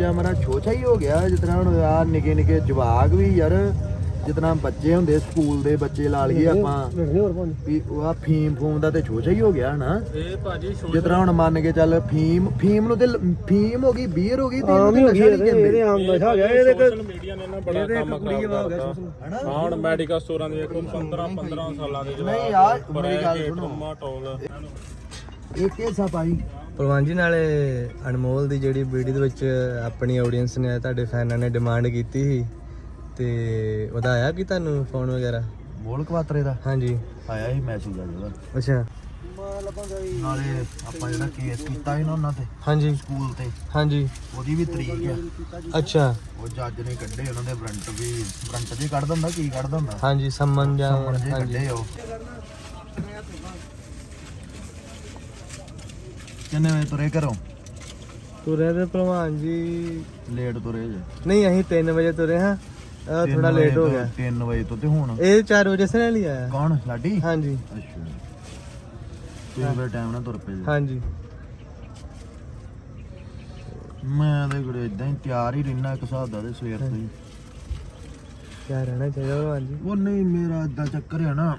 ਜਾਂ ਮੇਰਾ ਛੋਛਾ ਹੀ ਹੋ ਗਿਆ ਜਿਤਨਾ ਹੁਣ ਆ ਨਿੱਕੇ ਨਿੱਕੇ ਜਵਾਕ ਵੀ ਯਾਰ ਜਿਤਨਾ ਬੱਚੇ ਹੁੰਦੇ ਸਕੂਲ ਦੇ ਬੱਚੇ ਲਾ ਲਈਏ ਆਪਾਂ। ਵੀ ਉਹ ਆ ਫੀਮ ਫੂਮ ਦਾ ਤੇ ਛੋਛਾ ਹੀ ਹੋ ਗਿਆ ਹਨਾ। ਇਹ ਭਾਜੀ ਜਿਤਨਾ ਹੁਣ ਮੰਨ ਕੇ ਚੱਲ ਫੀਮ ਫੀਮ ਨੂੰ ਤੇ ਲ- ਫੀਮ ਹੋ ਗਈ ਬੀਅਰ ਹੋ ਗਈ ਤੇ ਆਮ ਹੀ ਇਹਨੂੰ ਹੋ ਤੇ ਗਈ ਨਸ਼ਾ ਨਹੀਂ ਇਹਦੇ ਕਹਿੰਦੇ ਆਮ ਨਸ਼ਾ ਹੋ ਗਿਆ ਇਹਦੇ ਕੋਲ ਸੋਸ਼ਲ ਮੀਡੀਆ ਨੇ ਨਾ ਬੜਾ ਕੰਮ ਖਰਾਬ ਹੋ ਗਿਆ ਕਰਤਾ। ਹਨਾ? ਹਾਂ ਹੁਣ ਮੈਡੀਕਲ ਸਟੋਰਾਂ ਦੇ ਵੇਖੋ 15 15 ਸਾਲਾਂ ਦੇ ਜਵਾਕ ਨਹੀਂ ਯਾਰ, ਮੇਰੀ ਗੱਲ ਸੁਣੋ। ਟੋਲ। ਇੱਕ ਪਾਈ ਭਲਵਾਨ ਜੀ ਨਾਲੇ ਅਨਮੋਲ ਦੀ ਜਿਹੜੀ ਵੀਡੀਓ ਦੇ ਵਿੱਚ ਆਪਣੀ ਆਡੀਅנס ਨੇ ਤੁਹਾਡੇ ਫੈਨਾਂ ਨੇ ਡਿਮਾਂਡ ਕੀਤੀ ਸੀ ਤੇ ਉਹਦਾ ਆਇਆ ਕਿ ਤੁਹਾਨੂੰ ਫੋਨ ਵਗੈਰਾ? ਮੋਲ ਕਵਾਤਰੇ ਦਾ? ਹਾਂਜੀ। ਆਇਆ ਹੀ ਮੈਸੇਜ ਆ ਜਿਹੜਾ। ਅੱਛਾ। ਨਾਲੇ ਆਪਾਂ ਜਿਹੜਾ ਕੇਸ ਕੀਤਾ ਸੀ ਨਾ ਉਹਨਾਂ ਤੇ ਹਾਂਜੀ। ਸਕੂਲ ਤੇ ਹਾਂਜੀ। ਉਹਦੀ ਵੀ ਤਰੀਕ ਆ। ਅੱਛਾ। ਉਹ ਜੱਜ ਨੇ ਕੱਢੇ ਉਹਨਾਂ ਦੇ ਵਾਰੰਟ ਵੀ ਵਾਰੰਟ ਜੇ ਕੱਢ ਦਿੰਦਾ ਕੀ ਕੱਢ ਦਿੰਦਾ? ਹਾਂਜੀ ਸੰਮਨ ਜੇ ਹਾਂਜੀ। ਕੱਢੇ ਉਹ। ਕਿੰਨੇ ਵਜੇ ਤੁਰੇ ਘਰੋਂ? ਤੁਰੇ ਤੇ ਭਲਵਾਨ ਜੀ। ਲੇਟ ਤੁਰੇ ਜੇ। ਨਹੀਂ ਅਸੀਂ 3 ਵਜੇ ਤੁਰੇ ਹਾਂ। ਅਹ ਤਿੰਨ ਥੋੜਾ ਵਜੇ ਲੇਟ ਹੋ ਤੋਂ- ਗਿਆ। ਤਿੰਨ ਵਜੇ ਤੋਂ ਤੇ ਹੁਣ? ਇਹ 4 ਵਜੇ ਸੇ ਨਾਲ ਹੀ ਆਇਆ। ਕੌਣ? ਲਾਡੀ? ਹਾਂਜੀ। ਅੱਛਾ। ਤੁਸੀਂ ਬੜੇ ਟਾਈਮ ਨਾਲ ਤੁਰ ਪਏ ਜੇ। ਹਾਂਜੀ। ਮੈਂ ਤੇ ਕੋਲ ਇਦਾਂ ਹੀ ਤਿਆਰ ਹੀ ਰਹਿਣਾ ਇੱਕ ਹਿਸਾਬ ਦਾ ਤੇ ਸਵੇਰ ਤੋਂ ਹੀ। ਕਿਆ ਰਹਿਣਾ ਚਾਹੀਦਾ ਭਲਵਾਨ ਜੀ। ਉਹ ਨਹੀਂ ਮੇਰਾ ਇਦਾਂ ਚੱਕਰ ਹੈ ਨਾ।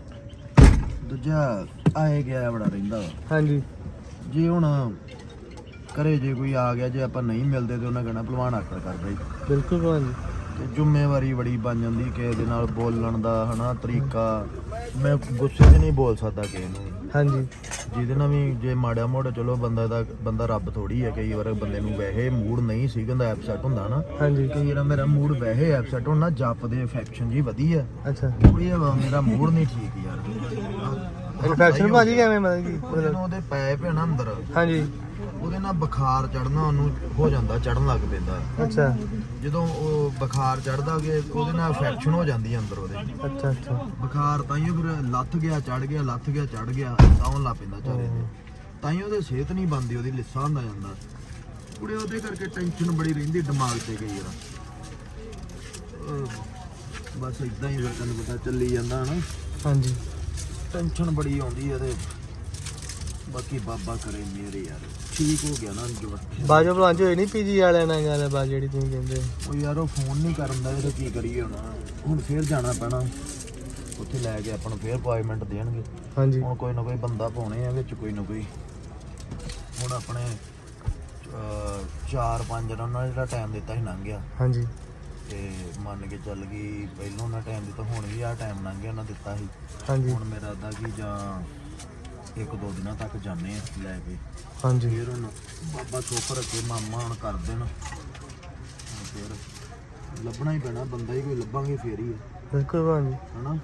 ਦੂਜਾ ਆਏ ਗਿਆ ਬੜਾ ਰਹਿੰਦਾ ਵਾ। ਹਾਂਜੀ। ਜੇ ਹੁਣ ਘਰੇ ਜੇ ਕੋਈ ਆ ਗਿਆ ਜੇ ਆਪਾਂ ਨਹੀਂ ਮਿਲਦੇ ਤੇ ਉਹਨਾਂ ਕਹਿਣਾ ਭਲਵਾਨ ਆਕੜ ਕਰਦਾ ਹੀ ਬਿਲਕੁਲ ਭਲਵਾਨ ਜੀ। ਤੇ ਜ਼ਿੰਮੇਵਾਰੀ ਬੜੀ ਬਣ ਜਾਂਦੀ ਕਿਸੇ ਦੇ ਨਾਲ ਬੋਲਣ ਦਾ ਹਨਾ ਤਰੀਕਾ। ਮੈਂ ਗੁੱਸੇ 'ਚ ਨਹੀਂ ਬੋਲ ਸਕਦਾ ਕਿਸੇ ਨੂੰ। ਹਾਂਜੀ। ਜਿਹਦੇ ਨਾਲ ਵੀ ਜੇ ਮਾੜਾ ਮੋੜਾ ਚਲੋ ਬੰਦਾ ਦਾ ਬੰਦਾ ਰੱਬ ਥੋੜੀ ਹੈ ਕਈ ਵਾਰ ਬੰਦੇ ਨੂੰ ਵੈਸੇ ਮੂਡ ਨਹੀਂ ਸੀ ਗੰਦਾ ਐਪਸੈਟ ਹੁੰਦਾ ਨਾ। ਹਾਂਜੀ। ਕਈ ਵਾਰ ਮੇਰਾ ਮੂਡ ਵੈਸੇ ਐਪਸੈਟ ਹੋਣਾ ਜੱਪ ਦੇ ਜੀ ਵਧੀਆ। ਅੱਛਾ। ਥੋੜੀ ਮੇਰਾ ਮੂਡ ਨਹੀਂ ਠੀਕ ਯਾਰ। ਇਨਫੈਕਸ਼ਨ ਭਾਜੀ ਕਿਵੇਂ ਮਤਲਬ ਕਿ ਉਹਦੇ ਨਾਲ ਉਹਦੇ ਪੈ ਪੈਣਾ ਅੰਦਰ ਹਾਂਜੀ। ਉਹਦੇ ਨਾਲ ਬੁਖਾਰ ਚੜਨਾ ਉਹਨੂੰ ਹੋ ਜਾਂਦਾ ਚੜਨ ਲੱਗ ਪੈਂਦਾ। ਅੱਛਾ। ਜਦੋਂ ਉਹ ਬੁਖਾਰ ਚੜਦਾ ਕਿ ਉਹਦੇ ਨਾਲ ਇਨਫੈਕਸ਼ਨ ਹੋ ਜਾਂਦੀ ਹੈ ਅੰਦਰ ਉਹਦੇ। ਅੱਛਾ ਅੱਛਾ। ਬੁਖਾਰ ਤਾਂ ਹੀ ਫਿਰ ਲੱਥ ਗਿਆ ਚੜ ਗਿਆ ਲੱਥ ਗਿਆ ਚੜ ਗਿਆ ਆਉਣ ਲੱਗ ਪੈਂਦਾ ਚਾਰੇ ਦੇ ਤਾਂ ਹੀ ਉਹਦੇ ਸਿਹਤ ਨਹੀਂ ਬੰਦੀ ਉਹਦੀ ਲਿੱਸਾ ਹੁੰਦਾ ਜਾਂਦਾ। ਕੁੜੇ ਉਹਦੇ ਕਰਕੇ ਟੈਨਸ਼ਨ ਬੜੀ ਰਹਿੰਦੀ ਦਿਮਾਗ ਤੇ ਵਾਰ। ਅਹ ਬਸ ਇਦਾਂ ਹੀ ਫਿਰ ਤੈਨੂੰ ਪਤਾ ਚੱਲੀ ਜਾਂਦਾ ਹਨਾ। ਹਾਂਜੀ। ਟੈਨਸ਼ਨ ਬੜੀ ਆਉਂਦੀ ਹੈ ਤੇ ਬਾਕੀ ਬਾਬਾ ਕਰੇ ਮੇਰੇ ਯਾਰ। ਠੀਕ ਹੋ ਗਿਆ ਨਾ ਜੋ ਬਾਜੋ ਜੀ ਹੋਈ ਨਹੀਂ ਪੀਜੀ ਵਾਲਿਆਂ ਨਾਲ ਗੱਲ ਬਾ ਜਿਹੜੀ ਤੁਸੀਂ ਕਹਿੰਦੇ ਉਹ ਯਾਰ ਉਹ ਫੋਨ ਨਹੀਂ ਕਰਨ ਦਾ ਇਹ ਕੀ ਕਰੀਏ ਹੁਣ। ਹੁਣ ਫੇਰ ਜਾਣਾ ਪੈਣਾ। ਉੱਥੇ ਲੈ ਕੇ ਆਪਾਂ ਨੂੰ ਫੇਰ ਅਪਾਇੰਟਮੈਂਟ ਦੇਣਗੇ। ਹਾਂਜੀ। ਹੁਣ ਕੋਈ ਨਾ ਕੋਈ ਬੰਦਾ ਪਾਉਣੇ ਆ ਵਿੱਚ ਕੋਈ ਨਾ ਕੋਈ। ਹੁਣ ਆਪਣੇ 4-5 ਦਿਨਾਂ ਨਾਲ ਜਿਹੜਾ ਟਾਈਮ ਦਿੱਤਾ ਸੀ ਲੰਘ ਗਿਆ। ਹਾਂਜੀ। ਤੇ ਮੰਨ ਕੇ ਚੱਲ ਗਈ ਪਹਿਲੋਂ ਉਹਨਾਂ ਟਾਈਮ ਦਿੱਤਾ ਹੁਣ ਵੀ ਆ ਟਾਈਮ ਲੰਘ ਗਿਆ ਉਹਨਾਂ ਦਿੱਤਾ ਸੀ। ਹਾਂਜੀ। ਹੁਣ ਮੇਰਾ ਅੱਧਾ ਕੀ ਜਾਂ ਇੱਕ ਦੋ ਦਿਨਾਂ ਤੱਕ ਜਾਣੇ ਆ ਲੈ ਕੇ। ਹਾਂਜੀ। ਫੇਰ ਹੁਣ ਬਾਬਾ ਸੁੱਖ ਰੱਖੇ ਮਾਮਾ ਹੁਣ ਕਰ ਦੇਣ। ਹੁਣ ਫੇਰ ਲੱਭਣਾ ਹੀ ਪੈਣਾ ਬੰਦਾ ਹੀ ਕੋਈ ਲੱਭਾਂਗੇ ਫੇਰ ਹੀ ਆ, ਬਿਲਕੁਲ ਭਲਵਾਨ ਜੀ ਹਨਾ?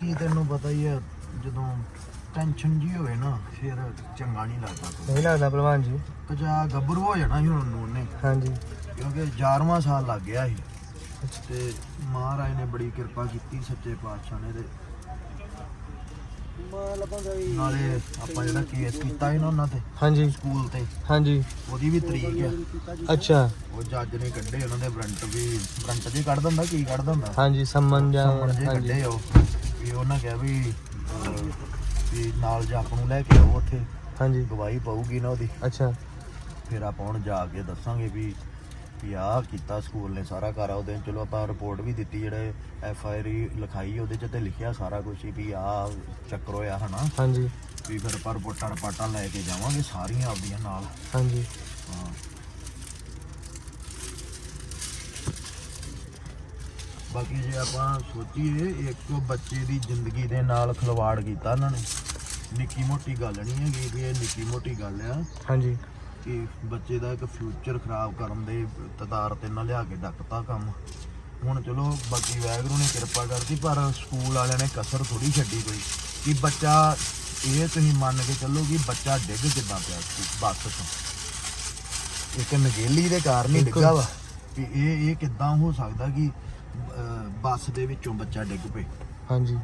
ਕੀ ਤੈਨੂੰ ਪਤਾ ਹੀ ਆ ਜਦੋਂ ਟੈਨਸ਼ਨ ਜੀ ਹੋਵੇ ਨਾ ਫਿਰ ਚੰਗਾ ਨਹੀਂ ਲੱਗਦਾ ਨਹੀਂ ਲੱਗਦਾ ਭਲਵਾਨ ਜੀ। ਕਜਾ ਗੱਭਰੂ ਹੋ ਜਾਣਾ ਸੀ ਹੁਣ ਨੂੰ ਉਹਨੇ। ਹਾਂਜੀ। ਕਿਉਂਕਿ 11ਵਾਂ ਸਾਲ ਲੱਗ ਗਿਆ ਸੀ। ਤੇ ਮਹਾਰਾਜ ਨੇ ਬੜੀ ਕਿਰਪਾ ਕੀਤੀ ਸੱਚੇ ਪਾਤਸ਼ਾਹ ਨੇ ਤੇ ਨਾਲੇ ਆਪਾਂ ਜਿਹੜਾ ਕੇਸ ਕੀਤਾ ਸੀ ਨਾ ਉਹਨਾਂ ਤੇ ਹਾਂਜੀ। ਸਕੂਲ ਤੇ ਹਾਂਜੀ। ਉਹਦੀ ਵੀ ਤਰੀਕ ਆ। ਅੱਛਾ। ਉਹ ਜੱਜ ਨੇ ਕੱਢੇ ਉਹਨਾਂ ਦੇ ਵਾਰੰਟ ਵੀ ਵਾਰੰਟ ਜੇ ਕੱਢ ਦਿੰਦਾ ਕੀ ਕੱਢ ਦਿੰਦਾ? ਹਾਂਜੀ ਸੰਮਨ ਜਾਂ ਸਮਣ ਜੇ ਹਾਂਜੀ। ਕੱਢੇ ਉਹ ਵੀ ਉਹਨਾਂ ਕਿਹਾ ਵੀ ਵੀ ਨਾਲ ਜੱਪ ਨੂੰ ਲੈ ਕੇ ਆਓ ਉੱਥੇ। ਹਾਂਜੀ। ਗਵਾਹੀ ਪਾਊਗੀ ਨਾ ਉਹਦੀ। ਅੱਛਾ। ਫਿਰ ਆਪਾਂ ਹੁਣ ਜਾ ਕੇ ਦੱਸਾਂਗੇ ਵੀ ਵੀ ਆਹ ਕੀਤਾ ਸਕੂਲ ਨੇ ਸਾਰਾ ਕਾਰਾ ਉਹਦੇ ਚਲੋ ਆਪਾਂ ਰਿਪੋਰਟ ਵੀ ਦਿੱਤੀ ਜਿਹੜੇ ਐਫ ਆਈ ਆਰ ਲਿਖਾਈ ਉਹਦੇ ਚ ਤੇ ਲਿਖਿਆ ਸਾਰਾ ਕੁਝ ਵੀ ਆਹ ਚੱਕਰ ਹੋਇਆ ਹਨਾ। ਹਾਂਜੀ। ਵੀ ਫਿਰ ਪਰ ਰਿਪੋਰਟਾਂ ਰਪਾਟਾਂ ਲੈ ਕੇ ਜਾਵਾਂਗੇ ਸਾਰੀਆਂ ਆਪਦੀਆਂ ਨਾਲ। ਹਾਂਜੀ। ਹਾਂ। ਬਾਕੀ ਜੇ ਆਪਾਂ ਸੋਚੀਏ ਇੱਕ ਬੱਚੇ ਦੀ ਜ਼ਿੰਦਗੀ ਦੇ ਨਾਲ ਖਿਲਵਾੜ ਕੀਤਾ ਉਹਨਾਂ ਨੇ। ਨਿੱਕੀ ਮੋਟੀ ਗੱਲ ਨਹੀਂ ਹੈਗੀ ਵੀ ਇਹ ਨਿੱਕੀ ਮੋਟੀ ਗੱਲ ਆ। ਹਾਂਜੀ। ਕਿ ਬੱਚੇ ਦਾ ਇੱਕ ਫਿਊਚਰ ਖਰਾਬ ਕਰਨ ਦੇ ਤਦਾਰ ਤੇ ਨਾ ਲਿਆ ਕੇ ਡੱਕਤਾ ਕੰਮ। ਹੁਣ ਚਲੋ ਬਾਕੀ ਵਾਹਿਗੁਰੂ ਨੇ ਕਿਰਪਾ ਕਰਤੀ ਪਰ ਸਕੂਲ ਵਾਲਿਆਂ ਨੇ ਕਸਰ ਥੋੜੀ ਛੱਡੀ ਕੋਈ। ਕਿ ਬੱਚਾ ਇਹ ਤੁਸੀਂ ਮੰਨ ਕੇ ਚੱਲੋ ਕਿ ਬੱਚਾ ਡਿੱਗ ਕਿੱਦਾਂ ਪਿਆ ਸੀ ਬੱਸ ਤੋਂ। ਇੱਕ ਨਗੇਲੀ ਦੇ ਕਾਰਨ ਹੀ। ਡਿੱਗਾ ਵਾ। ਕਿ ਇਹ ਇਹ ਕਿੱਦਾਂ ਹੋ ਸਕਦਾ ਕਿ ਬੱਸ ਦੇ ਵਿੱਚੋਂ ਬੱਚਾ ਡਿੱਗ ਪਏ। ਹਾਂਜੀ।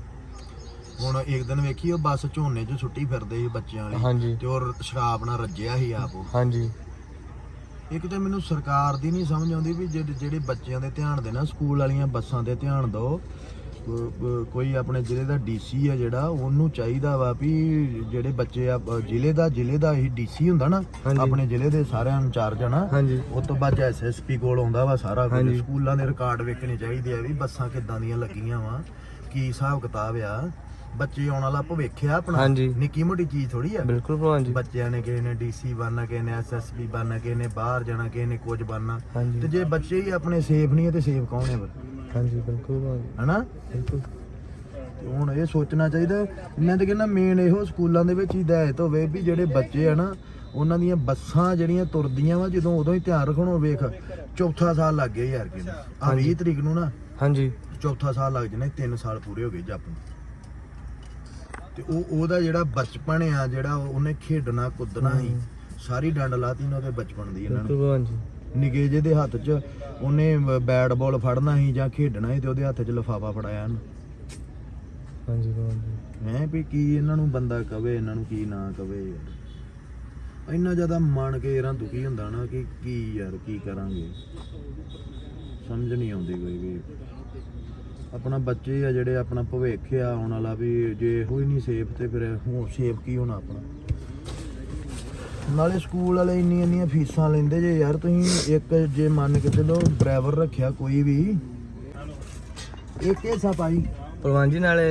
ਹੁਣ ਇੱਕ ਦਿਨ ਵੇਖੀ ਉਹ ਬੱਸ ਝੋਨੇ 'ਚ ਸੁੱਟੀ ਫਿਰਦੇ ਸੀ ਬੱਚਿਆਂ ਵਾਲੀ ਹਾਂਜੀ। ਤੇ ਉਹ ਸ਼ਰਾਬ ਨਾਲ ਰੱਜਿਆ ਸੀ ਆਪ ਉਹ। ਹਾਂਜੀ। ਇੱਕ ਤਾਂ ਮੈਨੂੰ ਸਰਕਾਰ ਦੀ ਨਹੀਂ ਸਮਝ ਆਉਂਦੀ ਵੀ ਜਿਹੜੇ ਜਿਹੜੇ ਬੱਚਿਆਂ ਦੇ ਧਿਆਨ ਦੇ ਨਾ ਸਕੂਲ ਵਾਲੀਆਂ ਬੱਸਾਂ ਤੇ ਧਿਆਨ ਦਿਓ ਬ- ਕੋਈ ਆਪਣੇ ਜ਼ਿਲ੍ਹੇ ਦਾ ਡੀਸੀ ਆ ਜਿਹੜਾ ਉਹਨੂੰ ਚਾਹੀਦਾ ਵਾ ਵੀ ਜਿਹੜੇ ਬੱਚੇ ਆ ਜ਼ਿਲ੍ਹੇ ਦਾ ਜ਼ਿਲ੍ਹੇ ਦਾ ਇਹ ਡੀਸੀ ਹੁੰਦਾ ਨਾ। ਆਪਣੇ ਜ਼ਿਲ੍ਹੇ ਦੇ ਸਾਰਿਆਂ ਨੂੰ ਇੰਚਾਰਜ ਆ ਨਾ ਉਸ ਤੋਂ ਬਾਅਦ ਐਸਐਸਪੀ ਕੋਲ ਆਉਂਦਾ ਵਾ ਸਾਰਾ ਕੁਝ। ਸਕੂਲਾਂ ਦੇ ਰਿਕਾਰਡ ਵੇਖਣੇ ਚਾਹੀਦੇ ਆ ਵੀ ਬੱਸਾਂ ਕਿੱਦਾਂ ਦੀਆਂ ਲੱਗੀਆਂ ਵਾ ਕੀ ਹਿਸਾਬ ਕਿਤਾਬ ਆ ਬੱਚੇ ਆਉਣ ਵਾਲਾ ਭਵਿੱਖ ਆ ਆਪਣਾ। ਨਿੱਕੀ ਮੋਟੀ ਚੀਜ਼ ਥੋੜੀ ਆ ਬਿਲਕੁਲ ਭਲਵਾਨ ਜੀ ਬੱਚਿਆਂ ਨੇ ਕਿਸੇ ਨੇ ਡੀਸੀ ਬਣਨਾ ਕਿਸੇ ਨੇ ਐਸਐਸਪੀ ਬਣਨਾ ਕਿਸੇ ਨੇ ਬਾਹਰ ਜਾਣਾ ਕਿਸੇ ਨੇ ਕੁਝ ਬਣਨਾ ਤੇ ਜੇ ਬੱਚੇ ਹੀ ਆਪਣੇ ਸੇਫ ਨਹੀਂ ਹੈ ਤੇ ਸੇਫ ਕੌਣ ਹੈ ਫਿਰ ਹਾਂਜੀ ਬਿਲਕੁਲ ਹਨਾ? ਬਿਲਕੁਲ। ਤੇ ਹੁਣ ਇਹ ਸੋਚਣਾ ਚਾਹੀਦਾ ਮੈਂ ਤਾਂ ਕਹਿੰਦਾ ਮੇਨ ਇਹੋ ਸਕੂਲਾਂ ਦੇ ਵਿੱਚ ਹਦਾਇਤ ਹੋਵੇ ਵੀ ਜਿਹੜੇ ਬੱਚੇ ਆ ਨਾ ਉਹਨਾਂ ਦੀਆਂ ਬੱਸਾਂ ਜਿਹੜੀਆਂ ਤੁਰਦੀਆਂ ਵਾ ਜਦੋਂ ਉਦੋਂ ਹੀ ਧਿਆਨ ਰੱਖਣੋ ਵੇਖ ਚੌਥਾ ਸਾਲ ਲੱਗ ਗਿਆ ਯਾਰ ਕਿਨੂੰ ਆ 20 ਤਰੀਕ ਨੂੰ ਨਾ ਹਾਂਜੀ। ਚੌਥਾ ਸਾਲ ਲੱਗ ਜਾਣਾ 3 ਸਾਲ ਪੂਰੇ ਹੋ ਗਏ ਜੱਪ ਨੂੰ। ਤੇ ਉਹ ਉਹਦਾ ਜਿਹੜਾ ਬਚਪਨ ਆ ਜਿਹੜਾ ਉਹਨੇ ਖੇਡਣਾ ਕੁੱਦਣਾ ਸੀ ਸਾਰੀ ਡੰਡ ਲਾਤੀ ਨਾ ਉਹਦੇ ਬਚਪਨ ਦੀ ਇਹਨਾਂ ਨੇ। ਭਲਵਾਨ ਜੀ ਨਿੱਕੇ ਜਿਹੇ ਦੇ ਹੱਥ 'ਚ ਉਹਨੇ ਬੈਟ ਬਾਲ ਫੜਨਾ ਸੀ ਜਾਂ ਖੇਡਣਾ ਸੀ ਤੇ ਉਹਦੇ ਹੱਥ 'ਚ ਲਿਫਾਫਾ ਫੜਾਇਆ ਉਹਨੂੰ। ਹਾਂਜੀ ਭਲਵਾਨ ਜੀ ਮੈਂ ਵੀ ਕੀ ਇਹਨਾਂ ਨੂੰ ਬੰਦਾ ਕਵੇ ਇਹਨਾਂ ਨੂੰ ਕੀ ਨਾ ਕਵੇ ਯਾਰ। ਇੰਨਾ ਜ਼ਿਆਦਾ ਮਨ ਕੇ ਇਹਨਾਂ ਦੁਖੀ ਹੁੰਦਾ ਨਾ ਕਿ ਕੀ ਯਾਰ ਕੀ ਕਰਾਂਗੇ। ਸਮਝ ਨਹੀਂ ਆਉਂਦੀ ਕੋਈ ਵੀ। ਆਪਣਾ ਬੱਚੇ ਆ ਜਿਹੜੇ ਆਪਣਾ ਭਵਿੱਖ ਆ ਆਉਣ ਵਾਲਾ ਵੀ ਜੇ ਇਹੋ ਹੀ ਨਹੀਂ ਸੇਫ ਤੇ ਫਿਰ ਹੁਣ ਸੇਫ ਕੀ ਹੋਣਾ ਆਪਣਾ। ਨਾਲੇ ਸਕੂਲ ਵਾਲੇ ਇੰਨੀਆਂ ਇੰਨੀਆਂ ਫੀਸਾਂ ਲੈਂਦੇ ਜੇ ਯਾਰ ਤੁਸੀਂ ਇੱਕ ਜੇ ਮੰਨ ਕੇ ਚਲੋ ਡਰਾਈਵਰ ਰੱਖਿਆ ਕੋਈ ਵੀ। ਇੱਕ ਹਿੱਸਾ ਪਾਈ ਭਲਵਾਨ ਜੀ ਨਾਲੇ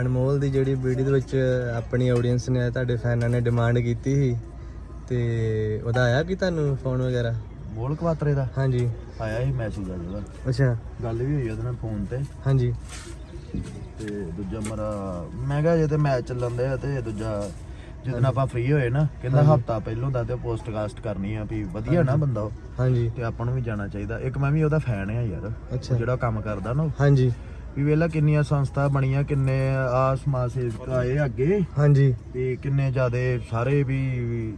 ਅਨਮੋਲ ਦੀ ਜਿਹੜੀ ਵੀਡੀਓ ਦੇ ਵਿੱਚ ਆਪਣੀ ਆਡੀਅנס ਨੇ ਤੁਹਾਡੇ ਫੈਨਾਂ ਨੇ ਡਿਮਾਂਡ ਕੀਤੀ ਸੀ ਤੇ ਉਹਦਾ ਆਇਆ ਕਿ ਤੁਹਾਨੂੰ ਫੋਨ ਵਗੈਰਾ? ਮੋਲ ਕਵਾਤਰੇ ਦਾ। ਹਾਂਜੀ। ਆਇਆ ਹੀ ਮੈਸੇਜ ਆ ਜਿਹੜਾ। ਅੱਛਾ। ਗੱਲ ਵੀ ਹੋਈ ਉਹਦੇ ਨਾਲ ਫੋਨ ਤੇ। ਹਾਂਜੀ। ਤੇ ਦੂਜਾ ਮਰਾ ਮੈਂ ਕਿਹਾ ਜੇ ਤੇ ਮੈਚ ਚੱਲਣ ਦੇ ਤੇ ਦੂਜਾ ਜਦੋਂ ਆਪਾਂ ਫ੍ਰੀ ਹੋਏ ਨਾ ਕਹਿੰਦਾ ਹਫਤਾ ਪਹਿਲੋਂ ਦਾ ਤੇ ਪੋਸਟਕਾਸਟ ਕਰਨੀ ਆ ਵੀ ਵਧੀਆ ਨਾ ਬੰਦਾ ਉਹ। ਹਾਂਜੀ। ਤੇ ਆਪਾਂ ਨੂੰ ਵੀ ਜਾਣਾ ਚਾਹੀਦਾ। ਇੱਕ ਮੈਂ ਵੀ ਉਹਦਾ ਫੈਨ ਆ ਯਾਰ। ਅੱਛਾ। ਉਹ ਜਿਹੜਾ ਕੰਮ ਕਰਦਾ ਨਾ ਉਹ। ਹਾਂਜੀ। ਵੀ ਵੇਲਾ ਕਿੰਨੀਆਂ ਸੰਸਥਾ ਬਣੀਆਂ ਕਿੰਨੇ ਆ ਸਮਾਜ ਸੇਵਕ ਆਏ ਅੱਗੇ। ਹਾਂਜੀ। ਵੀ ਕਿੰਨੇ ਜਿਆਦੇ ਸਾਰੇ ਵੀ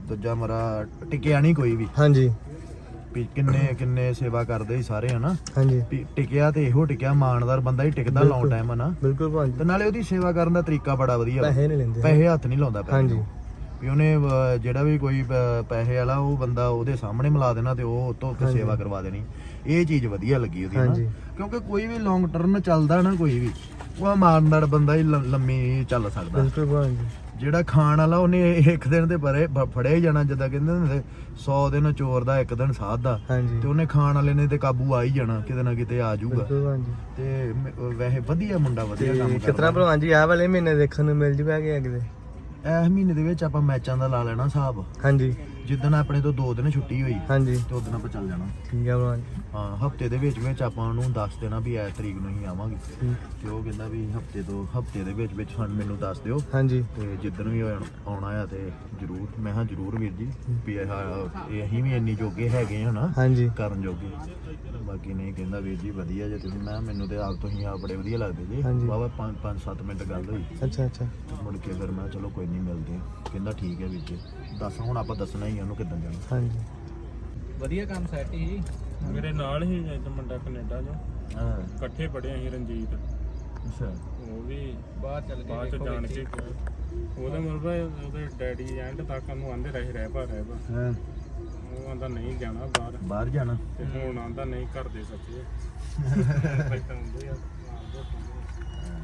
ਦੂਜਾ ਮਰਾ ਟਿਕਿਆ ਨਹੀਂ ਕੋਈ ਵੀ। ਹਾਂਜੀ। ਵੀ ਕਿੰਨੇ ਕਿੰਨੇ ਸੇਵਾ ਕਰਦੇ ਸੀ ਸਾਰੇ ਹਨਾ ਹਾਂਜੀ ਵੀ ਟਿਕਿਆ ਤੇ ਇਹੋ ਟਿਕਿਆ ਇਮਾਨਦਾਰ ਬੰਦਾ ਹੀ ਟਿਕਦਾ ਲੌਂਗ। ਟਾਈਮ ਹਨਾ ਬਿਲਕੁਲ ਭਲਵਾਨ ਤੇ ਨਾਲੇ ਉਹਦੀ ਸੇਵਾ ਕਰਨ ਦਾ ਤਰੀਕਾ ਬੜਾ ਵਧੀਆ ਵਾ। ਪੈਸੇ ਨਹੀਂ ਲੈਂਦੇ ਪੈਸੇ ਹੱਥ ਨਹੀਂ ਲਾਉਂਦਾ ਪੈਸੇ ਹਾਂਜੀ। ਵੀ ਉਹਨੇ ਅਹ, ਜਿਹੜਾ ਵੀ ਕੋਈ ਪ- ਪੈਸੇ ਵਾਲਾ ਉਹ ਬੰਦਾ ਉਹਦੇ ਸਾਹਮਣੇ ਮਿਲਾ ਦੇਣਾ ਤੇ ਉਹ ਤੋਂ ਕੇ ਹਾਂਜੀ। ਸੇਵਾ ਕਰਵਾ ਦੇਣੀ ਇਹ ਚੀਜ਼ ਵਧੀਆ ਲੱਗੀ ਉਹਦੀ ਨਾ ਹਾਂਜੀ। ਕਿਉਂਕਿ ਕੋਈ ਵੀ ਲੌਂਗ ਟਰਮ ਚੱਲਦਾ ਨਾ ਕੋਈ ਵੀ ਉਹ ਇਮਾਨਦਾਰ ਬੰਦਾ ਹੀ ਲ- ਲੰਮੀ ਚੱਲ ਸਕਦਾ ਬਿਲਕੁਲ ਭਲਵਾਨ ਜੀ ਜਿਹੜਾ ਖਾਣ ਵਾਲਾ ਉਹਨੇ ਇੱਕ ਦਿਨ ਤੇ ਪਰੇ ਫੜਿਆ ਜਾਣਾ ਜਿੱਦਾਂ ਕਹਿੰਦੇ ਹੁੰਦੇ 100 ਦਿਨ ਚੋਰ ਦਾ ਇੱਕ ਦਿਨ ਸਾਧ ਦਾ। ਤੇ ਉਹਨੇ ਖਾਣ ਵਾਲੇ ਨੇ ਤੇ ਕਾਬੂ ਆ ਹੀ ਜਾਣਾ ਕਿਤੇ ਨਾ ਕਿਤੇ ਆ ਜਾਊਗਾ। ਤੇ ਵੈਸੇ ਵਧੀਆ ਮੁੰਡਾ ਵਧੀਆ ਕਿਤਨਾ ਭਲਵਾਨ ਜੀ ਆਹ ਵਾਲੇ ਮਹੀਨੇ ਦੇਖਣ ਨੂੰ ਮਿਲ ਜੂਗਾ ਕਿ ਅਗਲੇ ਇਸ ਮਹੀਨੇ ਦੇ ਵਿੱਚ ਆਪਾਂ ਮੈਚਾਂ ਦਾ ਲਾ ਲੈਣਾ ਹਿਸਾਬ। ਹਾਂਜੀ। ਜਿੱਦਣ ਆਪਣੇ ਤੋਂ 2 ਦਿਨ ਛੁੱਟੀ ਹੋਈ ਹਾਂਜੀ। ਤੇ ਉਦੋਂ ਆਪਾਂ ਚੱਲ ਜਾਣਾ। ਠੀਕ ਆ ਜੀ। ਹਾਂ ਹਫ਼ਤੇ ਦੇ ਵਿੱਚ ਵਿੱਚ ਆਪਾਂ ਉਹਨੂੰ ਦੱਸ ਦੇਣਾ ਵੀ ਐ ਤਰੀਕ ਨੂੰ ਹੀ ਆਵਾਂਗੇ। ਠੀਕ। ਤੇ ਉਹ ਕਹਿੰਦਾ ਵੀ ਹਫ਼ਤੇ ਤੋਂ ਹਫ਼ਤੇ ਦੇ ਵਿੱਚ ਵਿੱਚ ਸਾਨੂੰ ਮੈਨੂੰ ਦੱਸ ਦਿਓ। ਹਾਂਜੀ। ਤੇ ਜਿੱਦਣ ਵੀ ਆਉਣ- ਆਉਣਾ ਆ ਤੇ ਜਰੂਰ ਮੈਂ ਹਾਂ ਜਰੂਰ ਵੀਰ ਜੀ ਵੀ ਇਹ ਇਹ ਅਸੀਂ ਵੀ ਇੰਨੀ ਜੋਗੇ ਹੈਗੇ ਨਾ ਹਾਂਜੀ। ਕਰਨ ਜੋਗੇ। ਬਾਕੀ ਨਹੀਂ ਕਹਿੰਦਾ ਵੀਰ ਜੀ ਵਧੀਆ ਜੇ ਤੁਸੀਂ ਮੈਂ ਕਿਹਾ ਮੈਨੂੰ ਤੇ ਆਪ ਤੁਸੀਂ ਆਪ ਬੜੇ ਵਧੀਆ ਲੱਗਦੇ ਜੀ। ਹਾਂਜੀ। ਵਾਵਾ 5 5 7 ਮਿੰਟ ਗੱਲ ਹੋਈ। ਅੱਛਾ ਅੱਛਾ। ਤੇ ਮੁੜ ਕੇ ਫਿਰ ਮੈਂ ਕਿਹਾ ਚਲੋ ਕੋਈ ਨਹੀਂ ਮਿਲਦੇ ਆ। ਕਹਿੰਦਾ ਠੀਕ ਹੈ ਵੀਰ ਜੀ। ਦੱਸ ਹੁਣ ਆਪਾਂ ਦੱਸਣਾ ਹੀ ਆ ਉਹਨੂੰ ਕਿੱਦਾਂ ਜਾਣਾ? ਹਾਂਜੀ। ਵਧੀਆ ਕੰਮ ਸੈੱਟ ਹੀ ਮੇਰੇ ਨਾਲ ਹੀ ਇੱਕ ਮੁੰਡਾ ਕੈਨੇਡਾ ਜੋ ਹਾਂ। ਇਕੱਠੇ ਪੜ੍ਹੇ ਅਸੀਂ ਰਣਜੀਤ। ਅੱਛਾ। ਉਹ ਵੀ ਬਾਹਰ ਚੱਲ ਕੇ ਬਾਅਦ ਚ ਜਾਣ ਕੇ। ਉਹਦੇ ਮਤਲਬ ਉਹਦੇ ਡੈਡੀ ਐਂਡ ਤੱਕ ਉਹਨੂੰ ਆਂਦੇ ਰਹੇ ਰਹਿ ਪਾ ਰਹਿ ਪਾ। ਹਾਂ। ਉਹ ਆਂਦਾ ਨਹੀਂ ਜਾਣਾ ਬਾਹਰ। ਬਾਹਰ ਜਾਣਾ? ਤੇ ਹੁਣ ਆਂਦਾ ਨਹੀਂ ਘਰ ਦੇ ਸੱਚੇ। ਪੈਸਾ ਹੁੰਦੇ ਆ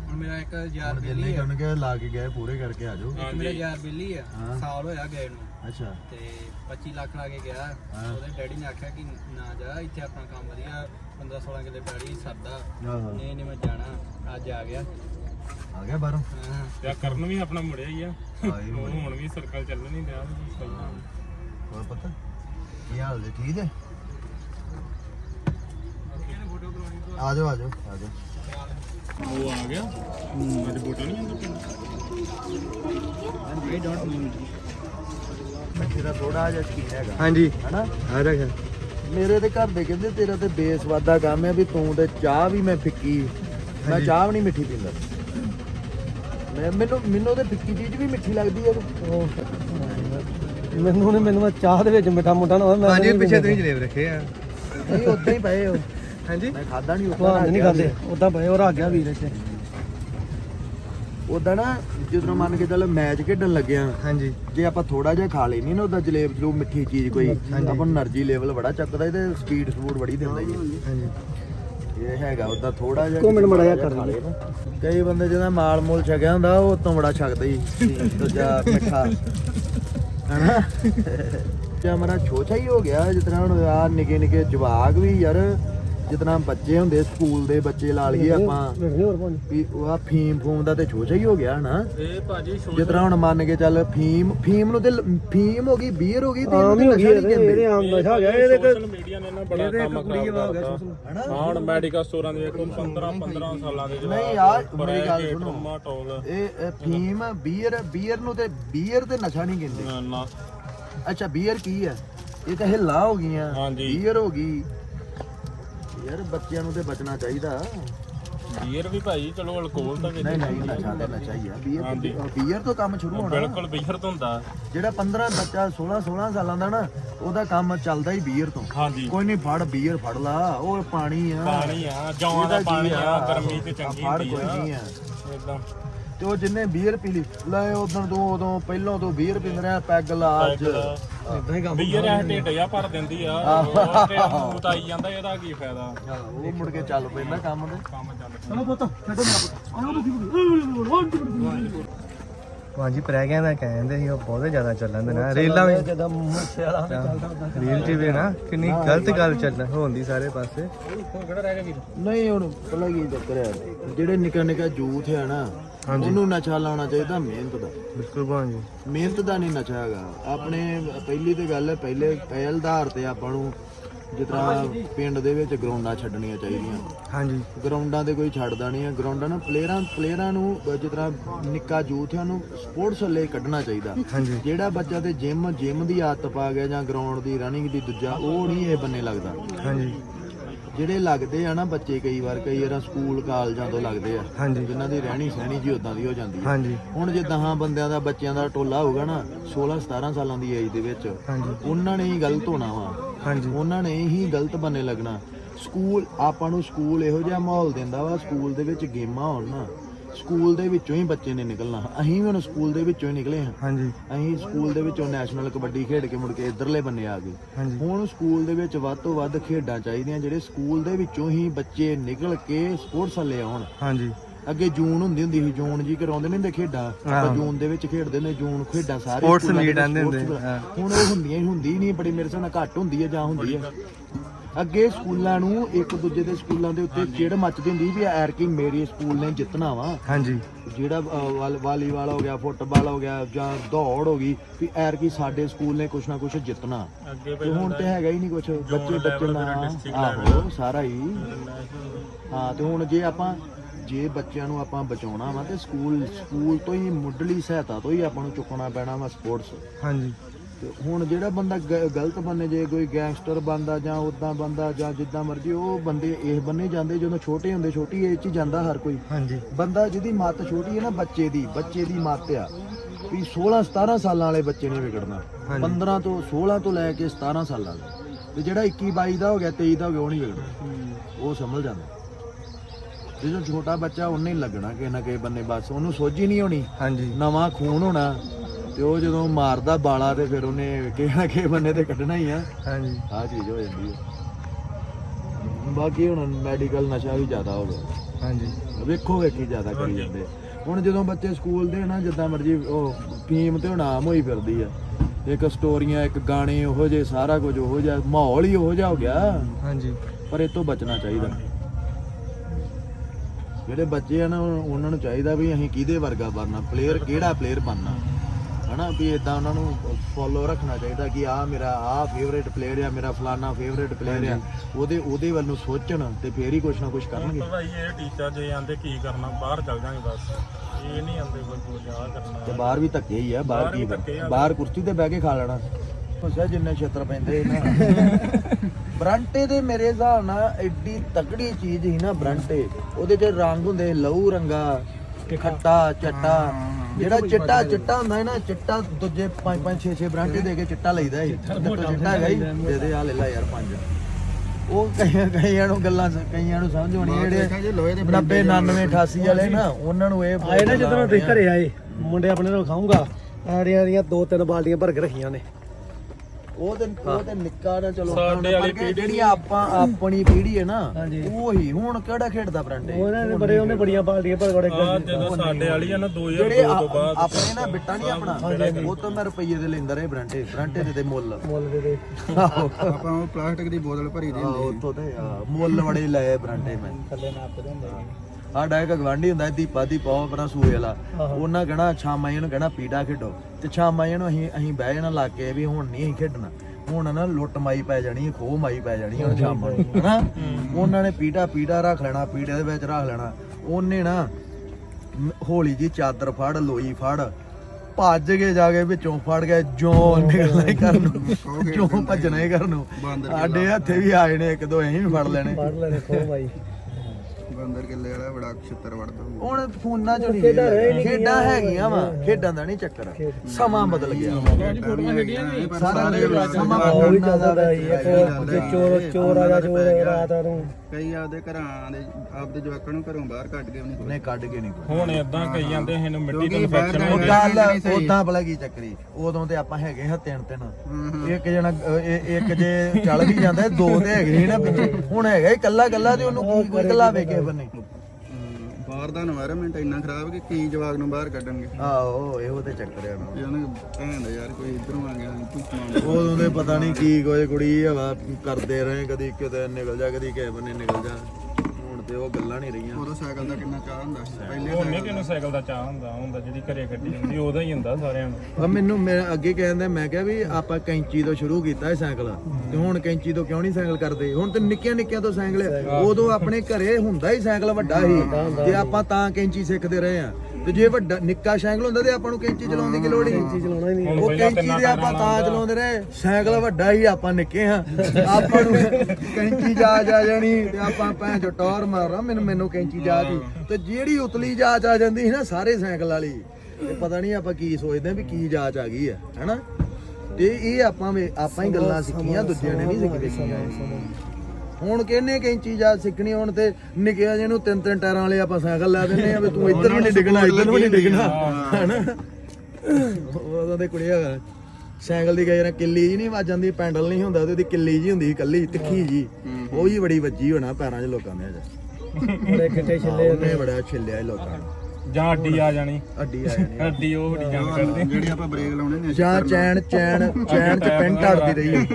ਹੁਣ ਮੇਰਾ ਇੱਕ ਯਾਰ ਜਿੰਨੇ ਬੇਲੀ ਆ। ਕਣਗੇ ਲਾ ਕੇ ਗਏ ਪੂਰੇ ਕਰਕੇ ਆ ਜਾਓ। ਇੱਕ ਮੇਰਾ ਯਾਰ ਬੇਲੀ ਆ। ਹਾਂ। ਸਾਲ ਹੋਇਆ ਗਏ ਨੂੰ। ਅੱਛਾ। ਤੇ 25 ਲੱਖ ਲਾ ਕੇ ਗਿਆ। ਹਾਂ। ਉਹਦੇ ਡੈਡੀ ਨੇ ਆਖਿਆ ਕਿ ਨਾ ਜਾ ਇੱਥੇ ਆਪਣਾ ਕੰਮ ਵਧੀਆ 15 16 ਕਿੱਲੇ ਪੈੜੀ ਸਰਦਾ। ਆਹੋ। ਨਹੀਂ ਨਹੀਂ ਮੈਂ ਜਾਣਾ ਅੱਜ ਆ ਗਿਆ। ਆ ਗਿਆ ਬਾਹਰੋਂ? ਹਾਂ। ਤੇ ਕਰਨ ਵੀ ਆਪਣਾ ਮੁੜਿਆ ਹੀ ਆ। ਉਹ ਹੁਣ ਵੀ ਸਰਕਲ ਚੱਲ ਨਹੀਂ ਰਿਹਾ ਪਹਿਲਾਂ ਹੋਰ ਪਤਾ ਕੀ ਹਾਲ ਜੀ? ਠੀਕ ਹੈ? ਆ ਜਾਓ ਆ ਜਾਓ ਆ ਜਾਓ। ਉਹ ਆ ਗਿਆ। ਅੱਜ ਬੋਟਾ ਨਹੀਂ ਪਿੰਡ ਆਈ ਡੋਨਟ ਨੋ ਬੱਚੇ ਦਾ ਥੋੜਾ ਜਿਹਾ ਸ਼ਕੀਨ ਹੈਗਾ। ਹਾਂਜੀ। ਹਨਾ? ਆ ਰਿਹਾ ਮੇਰੇ ਤੇ ਘਰ ਦੇ ਕਹਿੰਦੇ ਤੇਰਾ ਤੇ ਬੇਸਵਾਦਾ ਕੰਮ ਹੈ ਵੀ ਤੂੰ ਤੇ ਚਾਹ ਵੀ ਮੈਂ ਫਿੱਕੀ ਮੈਂ। ਚਾਹ ਵੀ ਨਹੀਂ ਮਿੱਠੀ ਪੀਂਦਾ। ਮੈਂ ਮੈਨੂੰ ਮੈਨੂੰ ਤੇ ਫਿੱਕੀ ਚੀਜ਼ ਵੀ ਮਿੱਠੀ ਲੱਗਦੀ ਹੈ। ਮੈਨੂੰ ਨੇ ਮੈਨੂੰ ਚਾਹ ਦੇ ਵਿੱਚ ਮਿੱਠਾ ਮੁੱਠਾ ਨਾ ਹੋਵੇ ਹਾਂਜੀ ਪਿੱਛੇ ਤੁਸੀਂ ਜਲੇਬ ਰੱਖੇ ਆ। ਨਹੀਂ ਉਦਾਂ ਹੀ ਪਏ ਹੋ ਹਾਂਜੀ। ਮੈਂ ਖਾਦਾ ਨਹੀਂ ਉਹ ਨਹੀਂ ਖਾਂਦੇ। ਉਦਾਂ ਪਏ ਉਹ ਰੱਖ ਗਿਆ ਵੀਰ ਇੱਥੇ। ਉਦਾਂ ਨਾ ਜਦੋਂ ਮੰਨ ਕੇ ਚੱਲ ਮੈਚ ਖੇਡਣ ਲੱਗਿਆ ਹਾਂਜੀ। ਜੇ ਆਪਾਂ ਥੋੜਾ ਜਿਹਾ ਖਾ ਲੈਣੀ ਨਾ ਉਦਾਂ ਜਲੇਬ ਜਲੂਬ ਮਿੱਠੀ ਚੀਜ਼ ਕੋਈ ਆਪਾਂ ਨੂੰ એનર્ਜੀ ਲੈਵਲ ਬੜਾ ਚੱਕਦਾ ਤੇ ਸਪੀਡ ਸਪੂਡ ਬੜੀ ਦਿੰਦਾ ਜੀ। ਹਾਂਜੀ। ਇਹ ਹੈਗਾ ਉਦਾਂ ਥੋੜਾ ਜਿਹਾ ਕੋਮੈਂਟ ਮੜਾ ਜਾ ਕਰ ਕਈ ਬੰਦੇ ਜਿਹਦਾ ਮਾਲ ਮੂਲ ਛਗਿਆ ਹੁੰਦਾ ਉਹ ਤੋਂ ਬੜਾ ਛਕਦਾ ਜੀ ਦੂਜਾ ਮਿੱਠਾ। ਹਨਾ? ਤੇ ਮਰਾ ਛੋਛਾ ਹੀ ਹੋ ਗਿਆ ਜਿਸ ਹੁਣ ਆ ਨਿਕੇ ਨਿਕੇ ਜਵਾਗ ਵੀ ਯਾਰ ਜਿਤਨਾ ਬੱਚੇ ਹੁੰਦੇ ਸਕੂਲ ਦੇ ਬੱਚੇ ਲਾ ਲਈਏ ਆਪਾਂ। ਵੀ ਉਹ ਆ ਫੀਮ ਫੂਮ ਦਾ ਤੇ ਛੋਟਾ ਹੀ ਹੋ ਗਿਆ ਨਾ। ਇਹ ਭਾਜੀ ਜਿਸ ਤਰ੍ਹਾਂ ਹੁਣ ਮੰਨ ਕੇ ਚੱਲ ਫੀਮ ਫੀਮ ਨੂੰ ਤੇ ਫੀਮ ਹੋ ਗਈ ਬੀਅਰ ਹੋ ਗਈ ਤੇ ਇਹਨੂੰ ਤੇ ਨਸ਼ਾ ਨਹੀਂ ਕਹਿੰਦੇ। ਆਮ ਨਸ਼ਾ ਹੋ ਗਿਆ ਸੋਸ਼ਲ ਮੀਡੀਆ ਨੇ ਨਾ ਬੜਾ ਕੰਮ ਖਰਾਬ ਕਰਤਾ ਹਨਾ? ਹਾਂ ਹੁਣ ਮੈਡੀਕਲ ਸਟੋਰਾਂ ਦੇ ਵੇਖੋ 15 15 ਸਾਲਾਂ ਦੇ ਨਹੀਂ ਯਾਰ, ਮੇਰੀ ਗੱਲ ਸੁਣੋ। ਇਹ ਫੀਮ ਬੀਅਰ ਬੀਅਰ ਨੂੰ ਤੇ ਬੀਅਰ ਤੇ ਨਸ਼ਾ ਨਹੀਂ ਕਹਿੰਦੇ। ਨਾ, ਨਾ। ਅੱਛਾ ਬੀਅਰ ਕੀ ਹੈ? ਇਹ ਤਾਂ ਹਿੱਲਾ ਹੋ ਗਈਆਂ ਹਾਂਜੀ। ਬੀਅਰ ਹੋ ਗਈ। ਯਾਰ ਬੱਚਿਆਂ ਨੂੰ ਤੇ ਬਚਣਾ ਚਾਹੀਦਾ। ਬੀਅਰ ਵੀ ਭਾਈ ਚਲੋ ਅਲਕੋਹਲ ਤਾਂ ਵਿੱਚ ਨਹੀਂ ਨਹੀਂ ਨਸ਼ਾ ਤੇ ਨਸ਼ਾ ਹੀ ਆ ਬੀਅਰ ਹਾਂਜੀ। ਤੋਂ ਬੀਅਰ ਤੋਂ ਕੰਮ ਸ਼ੁਰੂ ਹੋਣਾ ਬਿਲਕੁਲ ਬੀਅਰ ਤੋਂ ਹੁੰਦਾ। ਜਿਹੜਾ 15 ਬੱਚਾ 16 16 ਸਾਲਾਂ ਦਾ ਨਾ ਉਹਦਾ ਕੰਮ ਚੱਲਦਾ ਹੀ ਬੀਅਰ ਤੋਂ। ਹਾਂਜੀ। ਕੋਈ ਨਹੀਂ ਫੜ ਬੀਅਰ ਫੜ ਲਾ। ਉਹ ਪਾਣੀ ਆ। ਪਾਣੀ ਆ ਜੌਂ ਦਾ ਇਹਦਾ ਪਾਣੀ ਆ ਗਰਮੀ ਤੇ ਚੰਗੀ ਫੜ ਹੁੰਦੀ ਕੋਈ ਆ ਨਹੀਂ ਆ। ਇਦਾਂ ਤੇ ਉਹ ਜਿੰਨੇ ਬੀਅਰ ਪੀ ਲਈ ਲੈ ਉਦੋਂ ਤੋਂ ਉਦੋਂ ਪਹਿਲਾਂ ਤੋਂ ਬੀਅਰ ਪੀਂਦੇ ਰਿਹਾ ਪੈਗ ਲਾ ਅੱਜ। ਇਦਾਂ ਹੀ। ਕੰਮ ਬੀਅਰ ਐ ਢਿੱਡ ਜਾ ਭਰ ਦਿੰਦੀ ਆ। ਉਹ ਤੇ ਮੂਤ ਆਈ ਜਾਂਦਾ ਇਹਦਾ ਕੀ ਫਾਇਦਾ? ਉਹ ਮੁੜ ਕੇ ਚੱਲ ਪੈਂਦਾ ਕੰਮ ਤੇ। ਕੰਮ ਚੱਲ ਪਿਆ। ਚਲੋ ਪੁੱਤ ਛੱਡੋ ਹਾਂਜੀ ਪ੍ਰੈਗਿਆਂ ਦਾ ਕਹਿੰਦੇ ਸੀ ਉਹ ਬਹੁਤ ਜ਼ਿਆਦਾ ਚੱਲਣ ਦੇ ਨਾ। ਰੀਲਾਂ ਵੀ ਜਦੋਂ ਮੂਸੇ ਵਾਲਾ ਚੱਲਦਾ ਰੀਲ ਚ ਵੀ ਨਾ ਕਿੰਨੀ ਗਲਤ ਗੱਲ ਚੱਲ ਹੋਂਦੀ ਸਾਰੇ ਪਾਸੇ। ਹੁਣ ਕਿਹੜਾ ਰਹਿ ਗਿਆ ਵੀਰ? ਨਹੀਂ ਹੁਣ ਪਤਾ ਕੀ ਚੱਕਰ ਹੈ ਜਿਹੜੇ ਨਿੱਕਾ ਨਿੱਕਾ ਯੂਥ ਹੈ ਨਾ ਉਹਨੂੰ ਨਸ਼ਾ ਲਾਉਣਾ ਚਾਹੀਦਾ ਮਿਹਨਤ ਦਾ। ਬਿਲਕੁਲ ਭਾਂਜੀ। ਮਿਹਨਤ ਦਾ ਨਹੀਂ ਨਸ਼ਾ ਹੈਗਾ। ਆਪਣੇ ਪਹਿਲੀ ਤੇ ਗੱਲ ਹੈ ਪਹਿਲੇ ਪਹਿਲ ਆਧਾਰ ਤੇ ਆਪਾਂ ਨੂੰ ਜਿਸ ਤਰ੍ਹਾਂ ਪਿੰਡ ਦੇ ਵਿੱਚ ਗਰਾਊਂਡਾਂ ਛੱਡਣੀਆਂ ਚਾਹੀਦੀਆਂ। ਹਾਂਜੀ। ਗਰਾਊਂਡਾਂ ਤੇ ਕੋਈ ਛੱਡਦਾ ਨਹੀਂ ਹੈ। ਗਰਾਊਂਡਾਂ ਨੂੰ ਪਲੇਅਰਾਂ ਪਲੇਅਰਾਂ ਨੂੰ ਅਹ ਜਿਸ ਤਰ੍ਹਾਂ ਨਿੱਕਾ ਯੂਥ ਹੈ ਉਹਨੂੰ ਸਪੋਰਟਸ ਲਈ ਕੱਢਣਾ ਚਾਹੀਦਾ। ਹਾਂਜੀ। ਜਿਹੜਾ ਬੱਚਾ ਤੇ ਜਿਮ ਜਿਮ ਦੀ ਆਦਤ ਪਾ ਗਿਆ ਜਾਂ ਗਰਾਊਂਡ ਦੀ ਰਨਿੰਗ ਦੀ ਦੂਜਾ ਉਹ ਨਹੀਂ ਇਹ ਬੰਨੇ ਲੱਗਦਾ। ਹਾਂਜੀ। ਜਿਹੜੇ ਲੱਗਦੇ ਆ ਨਾ ਬੱਚੇ ਕਈ ਵਾਰ ਕਈ ਵਾਰ ਸਕੂਲ ਕਾਲਜਾਂ ਤੋਂ ਲੱਗਦੇ ਆ ਹਾਂਜੀ। ਜਿਨ੍ਹਾਂ ਦੀ ਰਹਿਣੀ ਸਹਿਣੀ ਜੀ ਉਦਾਂ ਦੀ ਹੋ ਜਾਂਦੀ ਹੈ ਹਾਂਜੀ। ਹੁਣ ਜੇ ਦਹਾਂ ਬੰਦਿਆਂ ਦਾ ਬੱਚਿਆਂ ਦਾ ਟੋਲਾ ਹੋਊਗਾ ਨਾ 16 17 ਸਾਲਾਂ ਦੀ ਏਜ ਦੇ ਵਿੱਚ ਹਾਂਜੀ। ਉਹਨਾਂ ਨੇ ਹੀ ਗਲਤ ਹੋਣਾ ਵਾ। ਹਾਂਜੀ। ਉਹਨਾਂ ਨੇ ਹੀ ਗਲਤ ਬੰਨੇ ਲੱਗਣਾ। ਸਕੂਲ ਆਪਾਂ ਨੂੰ ਸਕੂਲ ਇਹੋ ਜਿਹਾ ਮਾਹੌਲ ਦਿੰਦਾ ਵਾ ਸਕੂਲ ਦੇ ਵਿੱਚ ਗੇਮਾਂ ਹੋਣ ਨਾ। ਸਕੂਲ ਦੇ ਵਿੱਚੋਂ ਹੀ ਬੱਚੇ ਨੇ ਨਿਕਲਣਾ। ਅਸੀਂ ਵੀ ਹੁਣ ਸਕੂਲ ਦੇ ਵਿੱਚੋਂ ਹੀ ਨਿਕਲੇ ਹਾਂ। ਹਾਂਜੀ। ਅਸੀਂ ਸਕੂਲ ਦੇ ਵਿੱਚੋਂ ਨੈਸ਼ਨਲ ਕਬੱਡੀ ਖੇਡ ਕੇ ਮੁੜ ਕੇ ਇਧਰਲੇ ਬੰਨੇ ਆ ਗਏ। ਹਾਂਜੀ। ਹੁਣ ਸਕੂਲ ਦੇ ਵਿੱਚ ਵੱਧ ਤੋਂ ਵੱਧ ਖੇਡਾਂ ਚਾਹੀਦੀਆਂ ਜਿਹੜੇ ਸਕੂਲ ਦੇ ਵਿੱਚੋਂ ਹੀ ਬੱਚੇ ਨਿਕਲ ਕੇ ਸਪੋਰਟਸ ਵਾਲੇ ਆਉਣ। ਹਾਂਜੀ। ਅੱਗੇ ਜੂਨ ਹੁੰਦੀ ਹੁੰਦੀ ਸੀ ਜੂਨ ਜੀ ਕਰਾਉਂਦੇ ਨਹੀਂ ਹੁੰਦੇ ਖੇਡਾਂ? ਆਪਾਂ। ਜੂਨ ਦੇ ਵਿੱਚ ਖੇਡਦੇ ਨੇ ਜੂਨ ਖੇਡਾਂ ਸਾਰੇ Sports ਸਕੂਲਾਂ ਦੇ meet ਆਉਂਦੇ sports ਹੁੰਦੇ, ਹਾਂ। ਹੁਣ ਉਹ ਹੁੰਦੀਆਂ ਹੀ ਹੁੰਦੀ ਨਹੀਂ ਬੜੀ ਮੇਰੇ ਹਿਸਾਬ ਨਾਲ ਘੱਟ ਹੁੰਦੀ ਹੈ ਜਾਂ ਹੁੰਦੀ ਹੈ। ਅੱਗੇ ਸਕੂਲਾਂ ਨੂੰ ਇੱਕ ਦੂਜੇ ਦੇ ਸਕੂਲਾਂ ਦੇ ਉੱਤੇ ਚਿੜ ਮੱਚਦੀ ਹੁੰਦੀ ਵੀ ਐਰ ਕੀ ਮੇਰੇ ਸਕੂਲ ਨੇ ਜਿੱਤਣਾ ਵਾ। ਹਾਂਜੀ। ਜਿਹੜਾ ਵਾਲੀਬਾਲ ਹੋ ਗਿਆ ਫੁੱਟਬਾਲ ਹੋ ਗਿਆ ਜਾਂ ਦੌੜ ਹੋ ਗਈ ਵੀ ਐਰ ਕੀ ਸਾਡੇ ਸਕੂਲ ਨੇ ਕੁਛ ਨਾ ਕੁਛ ਜਿੱਤਣਾ। ਅੱਗੇ ਤੇ ਹੁਣ ਤੇ ਹੈਗਾ ਹੀ ਨਹੀਂ ਕੁਛ ਬੱਚੇ ਬੱਚੇ ਨਾ। ਆਹੋ ਸਾਰਾ ਹੀ। ਹਾਂ ਤੇ ਹੁਣ ਜੇ ਆਪਾਂ ਜੇ ਬੱਚਿਆਂ ਨੂੰ ਆਪਾਂ ਬਚਾਉਣਾ ਵਾ ਤੇ ਸਕੂਲ ਸਕੂਲ ਤੋਂ ਹੀ ਮੁੱਢਲੀ ਸਹਾਇਤਾ ਤੋਂ ਹੀ ਆਪਾਂ ਨੂੰ ਚੁੱਕਣਾ ਪੈਣਾ ਵਾ ਸਪੋਰਟਸ। ਹਾਂਜੀ। ਤੇ ਹੁਣ ਜਿਹੜਾ ਬੰਦਾ ਗਲਤ ਬੰਨੇ ਜੇ ਕੋਈ ਗੈਂਗਸਟਰ ਬੰਦਾ ਜਾਂ ਉਦਾਂ ਬੰਦਾ ਜਾਂ ਜਿੱਦਾਂ ਮਰਜ਼ੀ ਉਹ ਬੰਦੇ ਇਸ ਬੰਨੇ ਜਾਂਦੇ ਜਦੋਂ ਛੋਟੇ ਹੁੰਦੇ ਛੋਟੀ ਏਜ 'ਚ ਹੀ ਜਾਂਦਾ ਹਰ ਕੋਈ। ਹਾਂਜੀ। ਬੰਦਾ ਜਿਹਦੀ ਮੱਤ ਛੋਟੀ ਹੈ ਨਾ ਬੱਚੇ ਦੀ ਬੱਚੇ ਦੀ ਮੱਤ ਆ ਵੀ 16 17 ਸਾਲਾਂ ਵਾਲੇ ਬੱਚੇ ਨੇ ਵਿਗੜਨਾ। ਹਾਂਜੀ। 15 ਤੋਂ 16 ਤੋਂ ਲੈ ਕੇ 17 ਸਾਲਾਂ ਦਾ ਤੇ ਜਿਹੜਾ 21 22 ਦਾ ਹੋ ਗਿਆ 23 ਦਾ ਹੋ ਗਿਆ ਉਹ ਨਹੀਂ ਵਿਗੜਨਾ। ਉਹ ਸੰਭਲ ਜਾਂਦਾ। ਜਦੋਂ ਛੋਟਾ ਬੱਚਾ ਉਹਨੇ ਹੀ ਲੱਗਣਾ ਕਿ ਨਾ ਕਿਸੇ ਬੰਨੇ ਬਸ ਉਹਨੂੰ ਸੋਝੀ ਨਹੀਂ ਹੋਣੀ। ਹਾਂਜੀ। ਨਵਾਂ ਖੂਨ ਹੋਣਾ। ਤੇ ਉਹ ਜਦੋਂ ਮਾਰਦਾ ਬਾਲਾ ਤੇ ਫਿਰ ਉਹਨੇ ਕਿਸੇ ਨਾ ਕਿਸੇ ਬੰਨੇ ਤੇ ਕੱਢਣਾ ਹੀ ਆ। ਹਾਂਜੀ। ਆਹ ਚੀਜ਼ ਹੋ ਜਾਂਦੀ ਹੈ ਬਾਕੀ ਹੁਣ ਮੈਡੀਕਲ ਨਸ਼ਾ ਵੀ ਜ਼ਿਆਦਾ ਹੋ ਗਿਆ। ਹਾਂਜੀ। ਵੇਖੋ ਵੇਖੀ ਜ਼ਿਆਦਾ ਕਰੀ ਜਾਂਦੇ। ਹੁਣ ਜਦੋਂ ਬੱਚੇ ਸਕੂਲ ਦੇ ਨਾ ਜਿੱਦਾਂ ਮਰਜ਼ੀ ਉਹ ਫੀਮ ਤੇ ਹੁਣ ਆਮ ਹੋਈ ਫਿਰਦੀ ਆ। ਇੱਕ ਸਟੋਰੀਆਂ ਇੱਕ ਗਾਣੇ ਉਹੋ ਜੇ ਸਾਰਾ ਕੁਝ ਉਹੋ ਜਿਹਾ ਮਾਹੌਲ ਹੀ ਉਹੋ ਜਿਹਾ ਹੋ ਗਿਆ। ਹਾਂਜੀ। ਪਰ ਇਹ ਤੋਂ ਬਚਣਾ ਚਾਹੀਦਾ। ਜਿਹੜੇ ਬੱਚੇ ਆ ਨਾ ਉਹਨਾਂ ਨੂੰ ਚਾਹੀਦਾ ਵੀ ਅਸੀਂ ਕਿਹਦੇ ਵਰਗਾ ਬਣਨਾ ਪਲੇਅਰ ਕਿਹੜਾ ਪਲੇਅਰ ਬਣਨਾ। ਹਨਾ ਵੀ ਇਦਾਂ ਉਹਨਾਂ ਨੂੰ ਫੋਲੋ ਰੱਖਣਾ ਚਾਹੀਦਾ ਕਿ ਆ ਮੇਰਾ ਆ ਫੇਵਰੇਟ ਪਲੇਅਰ ਆ ਮੇਰਾ ਫਲਾਨਾ ਫੇਵਰੇਟ ਪਲੇਅਰ ਆ। ਉਹਦੇ ਉਹਦੇ ਵੱਲ ਨੂੰ ਸੋਚਣ ਤੇ ਫੇਰ ਹੀ ਕੁਛ ਨਾ ਕੁਛ ਕਰਨਗੇ। ਭਾਈ ਇਹ ਟੀਚਰ ਜੇ ਆਂਦੇ ਕੀ ਕਰਨਾ ਬਾਹਰ ਚੱਲ ਜਾਾਂਗੇ ਬਸ। ਇਹ ਨਹੀਂ ਆਂਦੇ ਕੋਈ ਜਾ ਤੇ ਕਰਨਾ ਬਾਹਰ ਵੀ ਧੱਕੇ ਹੀ ਆ ਬਾਹਰ ਕੀ। ਬਾਹਰ ਕੁਰਸੀ ਤੇ ਬਹਿ ਕੇ ਖਾ ਲੈਣਾ। ਪੁੱਛਿਆ ਜਿੰਨੇ ਛੇਤਰ ਪੈਂਦੇ ਨਾ। ਬ੍ਰਾਂਟੇ ਦੇ ਮੇਰੇ ਹਿਸਾਬ ਨਾਲ ਐਡੀ ਤਕੜੀ ਚੀਜ਼ ਸੀ ਨਾ ਬ੍ਰਾਂਟੇ ਉਹਦੇ 'ਚ ਰੰਗ ਹੁੰਦੇ ਲਹੂ ਰੰਗਾ ਖੱਟਾ ਚੱਟਾ। ਜਿਹੜਾ ਚਿੱਟਾ ਚਿੱਟਾ ਹੁੰਦਾ ਹੈ ਨਾ ਚਿੱਟਾ ਦੂਜੇ 5 5 6 6 ਬ੍ਰਾਂਟੇ ਦੇ ਕੇ ਚਿੱਟਾ ਲਈਦਾ ਤੇ ਚਿੱਟਾ ਹੈਗਾ ਹੀ ਦੇ ਦੇ ਆ ਲੈ ਲੈ ਯਾਰ ਪੰਜ। ਉਹ ਕਈਆਂ ਕਈਆਂ ਨੂੰ ਗੱਲਾਂ ਸ- ਕਈਆਂ ਨੂੰ ਸਮਝ ਆਉਣੀ ਜਿਹੜੇ 90 99 88 ਵਾਲੇ ਨਾ ਉਹਨਾਂ ਨੂੰ ਇਹ ਆਏ ਨਾ ਜਦੋਂ ਤੁਸੀਂ ਘਰੇ ਆਏ ਮੁੰਡੇ ਆਪਣੇ ਨੂੰ ਖਾਊਂਗਾ ਆੜੀਆਂ ਦੀਆਂ ਦੋ ਤਿੰਨ ਬਾਲਟੀਆਂ ਭਰ ਕੇ ਰੱਖੀਆਂ ਨੇ ਉਹ ਤੇ ਉਹ ਤੇ ਨਿੱਕਾ ਨਾ ਚਲੋ ਸਾਡੇ ਵਾਲੀ ਪਰ ਜਿਹੜੀ ਆਪਾਂ ਆਪਣੀ ਪੀੜ੍ਹੀ ਹੈ ਨਾ ਹਾਂਜੀ। ਉਹੀ ਹੁਣ ਕਿਹੜਾ ਖੇਡਦਾ ਬਰੰਡੇ ਉਹਨਾਂ ਨੇ ਬੜੇ ਉਹਨੇ ਬੜੀਆਂ ਪਾਲਟੀਆਂ ਪਰ ਬੜੇ ਆ ਜਦੋਂ ਸਾਡੇ ਵਾਲੀ ਆ ਨਾ 2002 ਜਿਹੜੇ ਤੋਂ ਆ- ਬਾਅਦ ਆਪਣੇ ਨਾ ਬਿੱਟਾ ਨਹੀਂ ਆਪਣਾ। ਉਹ ਤਾਂ ਮੈਂ ਰੁਪਈਏ ਦੇ ਲੈਂਦਾ ਰਹੇ ਬਰੰਡੇ। ਬਰੰਡੇ ਦੇ ਤੇ ਮੁੱਲ। ਮੁੱਲ ਦੇ ਦੇ। ਆਹੋ। ਆਪਾਂ ਉਹ ਪਲਾਸਟਿਕ ਦੀ ਬੋਤਲ ਭਰੀ ਦੀ ਆਹ, ਉੱਥੋਂ ਤੇ ਮੁੱਲ ਬੜੇ ਲਏ ਬਰਾਂਡੇ ਮੈਂ। ਥੱਲੇ ਨਾਪ ਦੇ ਹੁੰਦੇ ਸਾਡਾ ਇੱਕ ਗਵਾਂਢੀ ਹੁੰਦਾ ਸੀ ਦੀਪਾ ਦੀਪਾ ਉਹ ਆਪਣਾ ਉਹਨਾਂ ਕਹਿਣਾ ਛਾਮਾ ਜੀ ਨੂੰ ਕਹਿਣਾ ਪੀੜਾ ਖੇਡੋ। ਤੇ ਛਾਮਾ ਜੀ ਨੂੰ ਅਸੀਂ ਅਸੀਂ ਬਹਿ ਜਾਣਾ ਲਾ ਕੇ ਵੀ ਹੁਣ ਨਹੀਂ ਖੇਡਣਾ। ਹੁਣ ਨਾ ਲੁੱਟ ਮਾਈ ਪੈ ਜਾਣੀ ਹੈ ਖੋ ਮਾਈ ਪੈ ਜਾਣੀ ਹੁਣ ਸ਼ਾਮਾਂ ਨੂੰ ਹਨਾ? ਉਹਨਾਂ ਨੇ ਪੀੜਾ ਪੀੜਾ ਰੱਖ ਲੈਣਾ ਪੀੜੇ ਦੇ ਵਿੱਚ ਰੱਖ ਲੈਣਾ। ਉਹਨੇ ਨਾ ਹੋਲੀ ਜੀ ਚਾਦਰ ਫੜ ਲੋਈ ਫੜ ਭੱਜ ਕੇ ਜਾ ਕੇ ਵਿੱਚੋਂ ਫੜ ਗਏ ਜੋਂ ਨਿਕਲਣਾ ਹੀ ਕਰਨ ਨੂੰ ਜੋਂ ਭੱਜਣਾ ਹੀ ਕਰਨ ਨੂੰ। ਸਾਡੇ ਹੱਥੇ ਵੀ ਆਏ ਨੇ ਇੱਕ ਦੋ ਅਸੀਂ ਵੀ ਫੜ ਲੈਣੇ। ਫੜ ਲੈਣੇ ਖੋ ਮਾਈ। 15 ਕਿੱਲੇ ਵਾਲਾ ਬੜਾ ਖੇਤਰ ਵੜਦਾ ਹੁਣ ਫੋਨਾਂ ਚ ਨਹੀਂ ਖੇਡਾਂ ਹੈਗੀਆਂ ਵਾ ਖੇਡਾਂ ਦਾ ਨਹੀਂ ਚੱਕਰ। ਸਮਾਂ ਬਦਲ ਗਿਆ। ਸਾਰਾ ਚੋਰ ਚੋਰ ਆ ਚੋਰ ਰਾਤ ਨੂੰ ਕਈ ਆਪਦੇ ਘਰਾਂ ਦੇ ਆਪਦੇ ਜਵਾਕਾਂ ਨੂੰ ਘਰੋਂ ਬਾਹਰ ਕੱਢ ਕੇ ਵੀ ਨਹੀਂ ਨੇ ਕੱਢ ਕੇ ਨਹੀਂ ਕੋਈ ਹੁਣ ਇਦਾਂ ਕਹੀ ਜਾਂਦੇ ਇਹਨੂੰ ਮਿੱਟੀ ਤੋਂ ਇਨਫੈਕਸ਼ਨ ਉਹ ਹੋ ਗੱਲ। ਉਦਾਂ ਭਲਾ ਕੀ ਚੱਕਰੀ ਉਦੋਂ ਤੇ ਆਪਾਂ ਹੈਗੇ ਹਾਂ ਤਿੰਨ ਤਿੰਨ। ਇੱਕ ਜਣਾ ਇਹ- ਇੱਕ ਜੇ ਚੱਲ ਵੀ ਜਾਂਦਾ ਦੋ ਤੇ ਹੈਗੇ ਸੀ ਨਾ ਪਿੱਛੇ। ਹੁਣ ਹੈਗਾ ਹੀ ਕੱਲਾ ਕੱਲਾ ਤੇ ਉਹਨੂੰ ਕੀ ਕੋਈ ਕੱਲਾ ਵੇ ਕੇ ਬੰਨੇ। ਬਾਹਰ ਦਾ এনवायरमेंट ਇੰਨਾ ਖਰਾਬ ਕਿ ਕੀ ਜਵਾਗ ਨੂੰ ਬਾਹਰ ਕੱਢਣਗੇ? ਆਹੋ ਇਹੋ ਤੇ ਚੱਕਰ ਆ ਨਾ। ਯਾਨੀ ਭੈਣ ਦਾ ਯਾਰ ਕੋਈ ਇਧਰੋਂ ਆ ਗਿਆ ਤੂੰ ਕਮਾਉਂਦਾ ਉਦੋਂ ਦੇ ਪਤਾ ਨਹੀਂ ਕੀ ਕੋਈ ਕੁੜੀ ਹਵਾ ਕਰਦੇ ਰਹੇ ਕਦੀ ਕਿਤੇ ਨਿਕਲ ਜਾ ਕਦੀ ਕਿਸੇ ਨਿਕਲ ਜਾ। ਤੇ ਉਹ ਗੱਲਾਂ ਨਹੀਂ ਰਹੀਆਂ। ਉਦੋਂ ਸਾਈਕਲ ਦਾ ਕਿੰਨਾ ਚਾਹ ਹੁੰਦਾ ਸੀ। ਪਹਿਲੇ ਹੁਣ ਨਹੀਂ ਕਿਨੂੰ ਸਾਈਕਲ ਦਾ ਚਾਹ ਹੁੰਦਾ ਹੁੰਦਾ ਜਿਹੜੀ ਘਰੇ ਗੱਡੀ ਹੁੰਦੀ ਉਹਦਾ ਹੀ ਹੁੰਦਾ ਸਾਰਿਆਂ ਨੂੰ। ਆ ਮੈਨੂੰ ਮੈਂ ਅੱਗੇ ਕਹਿੰਦਾ ਮੈਂ ਕਿਹਾ ਵੀ ਆਪਾਂ ਕੈਂਚੀ ਤੋਂ ਸ਼ੁਰੂ ਕੀਤਾ ਇਹ ਸਾਈਕਲ। ਤੇ ਹੁਣ ਕੈਂਚੀ ਤੋਂ ਕਿਉਂ ਨਹੀਂ ਸਾਈਕਲ ਕਰਦੇ? ਹੁਣ ਤੇ ਨਿੱਕੀਆਂ ਨਿੱਕੀਆਂ ਤੋਂ ਸਾਈਕਲ ਉਦੋਂ ਆਪਣੇ ਘਰੇ ਹੁੰਦਾ ਹੀ ਸਾਈਕਲ ਵੱਡਾ ਸੀ। ਤੇ ਆਪਾਂ ਤਾਂ ਕੈਂਚੀ ਸਿੱਖਦੇ ਰਹੇ ਆ। ਤੇ ਜੇ ਵੱਡਾ ਨਿੱਕਾ ਸਾਈਕਲ ਹੁੰਦਾ ਤੇ ਆਪਾਂ ਨੂੰ ਕੈਂਚੀ ਚਲਾਉਣ ਦੀ ਕੀ ਲੋੜ ਸੀ ਚਲਾਉਣਾ ਹੀ ਨਹੀਂ। ਉਹ ਕੈਂਚੀ ਦੇ ਆਪਾਂ ਤਾਂ ਚਲਾਉਂਦੇ ਰਹੇ। ਸਾਈਕਲ ਵੱਡਾ ਹੀ ਆਪਾਂ ਨਿੱਕੇ ਹਾਂ। ਆਪਾਂ ਨੂੰ ਕੈਂਚੀ ਜਾ ਜਾ ਜਾਣੀ ਤੇ ਆਪਾਂ ਭੈਣ ਚੋ ਟੌਰ ਮਾਰਨਾ ਮੈਨੂੰ ਮੈਨੂੰ ਕੈਂਚੀ ਜਾ ਦੀ ਤੇ ਜਿਹੜੀ ਉਤਲੀ ਜਾਚ ਆ ਜਾਂਦੀ ਸੀ ਨਾ ਸਾਰੇ ਸਾਈਕਲ ਵਾਲੀ ਤੇ ਪਤਾ ਨਹੀਂ ਆਪਾਂ ਕੀ ਸੋਚਦੇ ਆ ਵੀ ਕੀ ਜਾਚ ਆ ਗਈ ਆ ਹੈਨਾ? ਤੇ ਇਹ ਆਪਾਂ ਵੀ ਆਪਾਂ ਹੀ ਗੱਲਾਂ ਸਿੱਖੀਆਂ ਦੂਜਿਆਂ ਨੇ ਨਹੀਂ ਸਿੱਖਦੇ ਹੁਣ ਕਿਹਨੇ ਕੈਂਚੀ ਜਾ ਸਿੱਖਣੀ ਹੁਣ ਤੇ ਨਿੱਕਿਆ ਜਿਹਨੂੰ ਤਿੰਨ ਤਿੰਨ ਟਾਇਰਾਂ ਵਾਲੇ ਆਪਾਂ ਸਾਈਕਲ ਲਾ ਦਿੰਨੇ ਆ ਵੀ ਤੂੰ ਇੱਧਰ ਵੀ ਨਹੀਂ ਡਿੱਗਣਾ ਇੱਧਰ ਵੀ ਨਹੀਂ ਡਿੱਗਣਾ। ਹੈਨਾ? ਉਹਦਾ ਤੇ ਕੁੜੀਆ ਸਾਈਕਲ ਦੀ ਗਾਇਰਾਂ ਕਿੱਲੀ ਜੀ ਨਹੀਂ ਵੱਜ ਜਾਂਦੀ ਪੈਂਡਲ ਨਹੀਂ ਹੁੰਦਾ ਤੇ ਉਹਦੀ ਕਿੱਲੀ ਜੀ ਹੁੰਦੀ ਕੱਲੀ ਤਿੱਖੀ ਜੀ। ਉਹ ਹੀ ਬੜੀ ਵੱਜੀ ਹੋਣਾ ਪੈਰਾਂ 'ਚ ਲੋਕਾਂ ਦੇ ਅੱਜ ਬੜੇ ਕਿੱਟੇ ਛਿੱਲੇ ਉਹਨੇ ਬੜਾ ਛਿੱਲਿਆ ਲੋਕਾਂ ਨੂੰ। ਜਾਂ ਅੱਡੀ ਆ ਜਾਣੀ। ਅੱਡੀ ਆ ਜਾਣੀ। ਅੱਡੀ ਉਹ ਜੰਗ ਕਰਦੀ। ਜਿਹੜੀ ਆਪਾਂ ਬ੍ਰੇਕ ਲਾਉਣੇ ਨੇ ਜਾਂ ਚੈਨ ਚੈਨ ਚੈਨ 'ਚ ਪੈਂਟ ਅੜਦੀ ਰਹੀ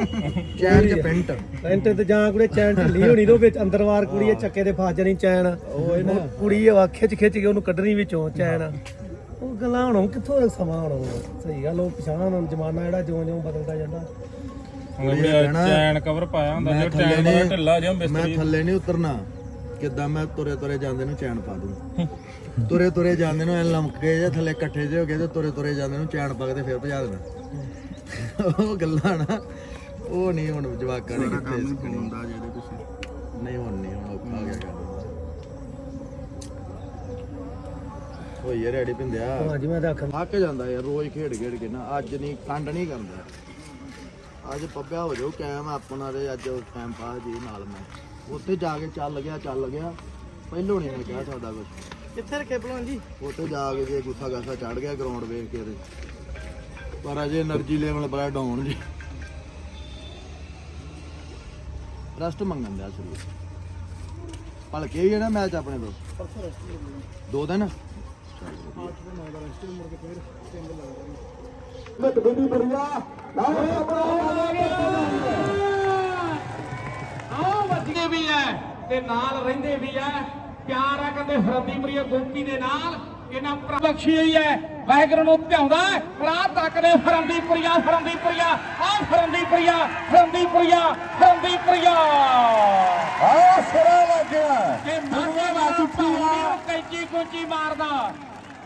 ਚੈਨ 'ਚ ਪੈਂਟ। ਪੈਂਟ ਤੇ ਜਾਂ ਕੁੜੇ ਚੈਨ ਢਿੱਲੀ ਹੋਣੀ ਤੋਂ ਵਿੱਚ ਅੰਦਰ ਵਾਰ ਕੁੜੀ ਇਹ ਚੱਕੇ ਦੇ ਫਸ ਜਾਣੀ ਚੈਨ। ਉਹ ਕੁੜੀ ਆ ਖਿੱਚ ਖਿੱਚ ਕੇ ਉਹਨੂੰ ਕੱਢਣੀ ਵਿੱਚੋਂ ਚੈਨ। ਉਹ ਗੱਲਾਂ ਹੁਣ ਕਿੱਥੋਂ ਸਮਾਂ ਹੁਣ ਸਹੀ ਗੱਲ ਉਹ ਪਛਾਣ ਹੁਣ ਜ਼ਮਾਨਾ ਜਿਹੜਾ ਜਿਉਂ ਜਿਉਂ ਬਦਲਦਾ ਜਾਂਦਾ। ਚੈਨ ਕਵਰ ਪਾਇਆ ਹੁੰਦਾ ਮੈਂ ਜੋ ਥੱਲੇ ਚੈਨ ਨੇ ਦਾ ਢਿੱਲਾ ਜਿਹਾ ਮੈਂ ਬਿਸਤਰੀ ਥੱਲੇ ਨਹੀਂ ਉਤਰਨਾ। ਕਿੱਦਾਂ ਮੈਂ ਤੁਰੇ ਤੁਰੇ ਜਾਂਦੇ ਨੂੰ ਚੈਨ ਪਾ ਦੂੰ। ਤੁਰੇ ਤੁਰੇ ਜਾਂਦੇ ਨੂੰ ਐ ਲਮਕੇ ਜੇ ਥੱਲੇ ਇਕੱਠੇ ਜੇ ਹੋ ਗਏ ਤੇ ਤੁਰੇ ਤੁਰੇ ਜਾਂਦੇ ਨੂੰ ਚੈਨ ਪਾ ਕੇ ਤੇ ਫਿਰ ਭਜਾ ਦੇਣਾ। ਉਹ ਗੱਲਾਂ ਨਾ ਉਹ ਨਹੀਂ ਹੁਣ ਜਵਾਕਾਂ ਨੇ ਕਿੱਥੇ ਨਹੀਂ ਹੁਣ ਨਹੀਂ ਹੁਣ ਔਖਾ ਗਿਆ ਕੰਮ। ਹੋਈ ਯਾਰ ਰੈਡੀ ਪਿੰਦਿਆ। ਹਾਂਜੀ ਮੈਂ ਰੱਖ ਥੱਕ ਜਾਂਦਾ ਯਾਰ ਰੋਜ਼ ਖੇਡ ਖੇਡ ਕੇ ਨਾ ਅੱਜ ਨਹੀਂ ਕੰਡ ਨਹੀਂ ਕਰਦਾ। ਅੱਜ ਪੱਬਿਆ ਹੋ ਜਾਓ ਕਾਇਮ ਆਪਣਾ ਤੇ ਅੱਜ ਟਾਈਮ ਪਾਸ ਜੀ ਨਾਲ ਮੈਂ। ਉੱਥੇ ਜਾ ਕੇ ਚੱਲ ਗਿਆ ਚੱਲ ਗਿਆ। ਪਹਿਲੋਂ ਨਹੀਂ ਕਿਹਾ ਸਾਡਾ ਕੁਝ ਕਿੱਥੇ ਰੱਖੇ ਭਲਵਾਨ ਜੀ? ਉੱਥੇ ਜਾ ਕੇ ਜੇ ਗੁੱਸਾ ਗਾਸਾ ਚੜ ਗਿਆ ਗਰਾਊਂਡ ਵੇਖ ਕੇ ਤੇ। ਪਰ ਅਜੇ એનર્ਜੀ ਲੈਵਲ ਬੜਾ ਡਾਊਨ ਜੀ। ਰਸਟ ਮੰਗਣ ਦਾ ਸ਼ੁਰੂ। ਭਲਕੇ ਵੀ ਜਿਹੜਾ ਮੈਚ ਆਪਣੇ ਤੋਂ। ਪਰਸੋਂ ਰੈਸਟ ਲੈ ਲਈ ਦੋ ਦਿਨ? ਆਠ ਤੋਂ ਨੌ ਦਾ ਰੈਸਟ ਮੁੜ ਕੇ ਫਿਰ ਤਿੰਨ ਲੱਗਦਾ ਮਤ ਬਿੰਦੀ ਬੁਰੀਆ ਨਾਲੇ ਆਪਣਾ ਆਓ ਬੱਚੇ। ਵੱਜਦੇ ਵੀ ਐ ਤੇ ਨਾਲ ਰਹਿੰਦੇ ਵੀ ਐ। ਪਿਆਰ ਆ ਕਹਿੰਦੇ ਹਰਦੀਪੁਰੀਆ ਗੋਪੀ ਦੇ ਨਾਲ। ਇਹਨਾਂ ਭਰਾ ਬਖਸ਼ੀ ਹੋਈ ਐ। ਵਾਹਿਗੁਰੂ ਨੂੰ ਧਿਆਉਂਦਾ ਹੈ। ਰਾਹ ਤੱਕ ਦੇ ਹਰਦੀਪੁਰੀਆ ਹਰਦੀਪੁਰੀਆ ਆਹ ਹਰਦੀਪੁਰੀਆ ਹਰਦੀਪੁਰੀਆ ਹਰਦੀਪੁਰੀਆ ਆ ਸਿਰਾ ਲੱਗਿਆ। ਤੇ ਮਾਝੇ ਵਾਲਾ ਭਾਊ ਨੀ ਉਹ ਕੈਂਚੀ ਕੁੰਚੀ ਮਾਰਦਾ।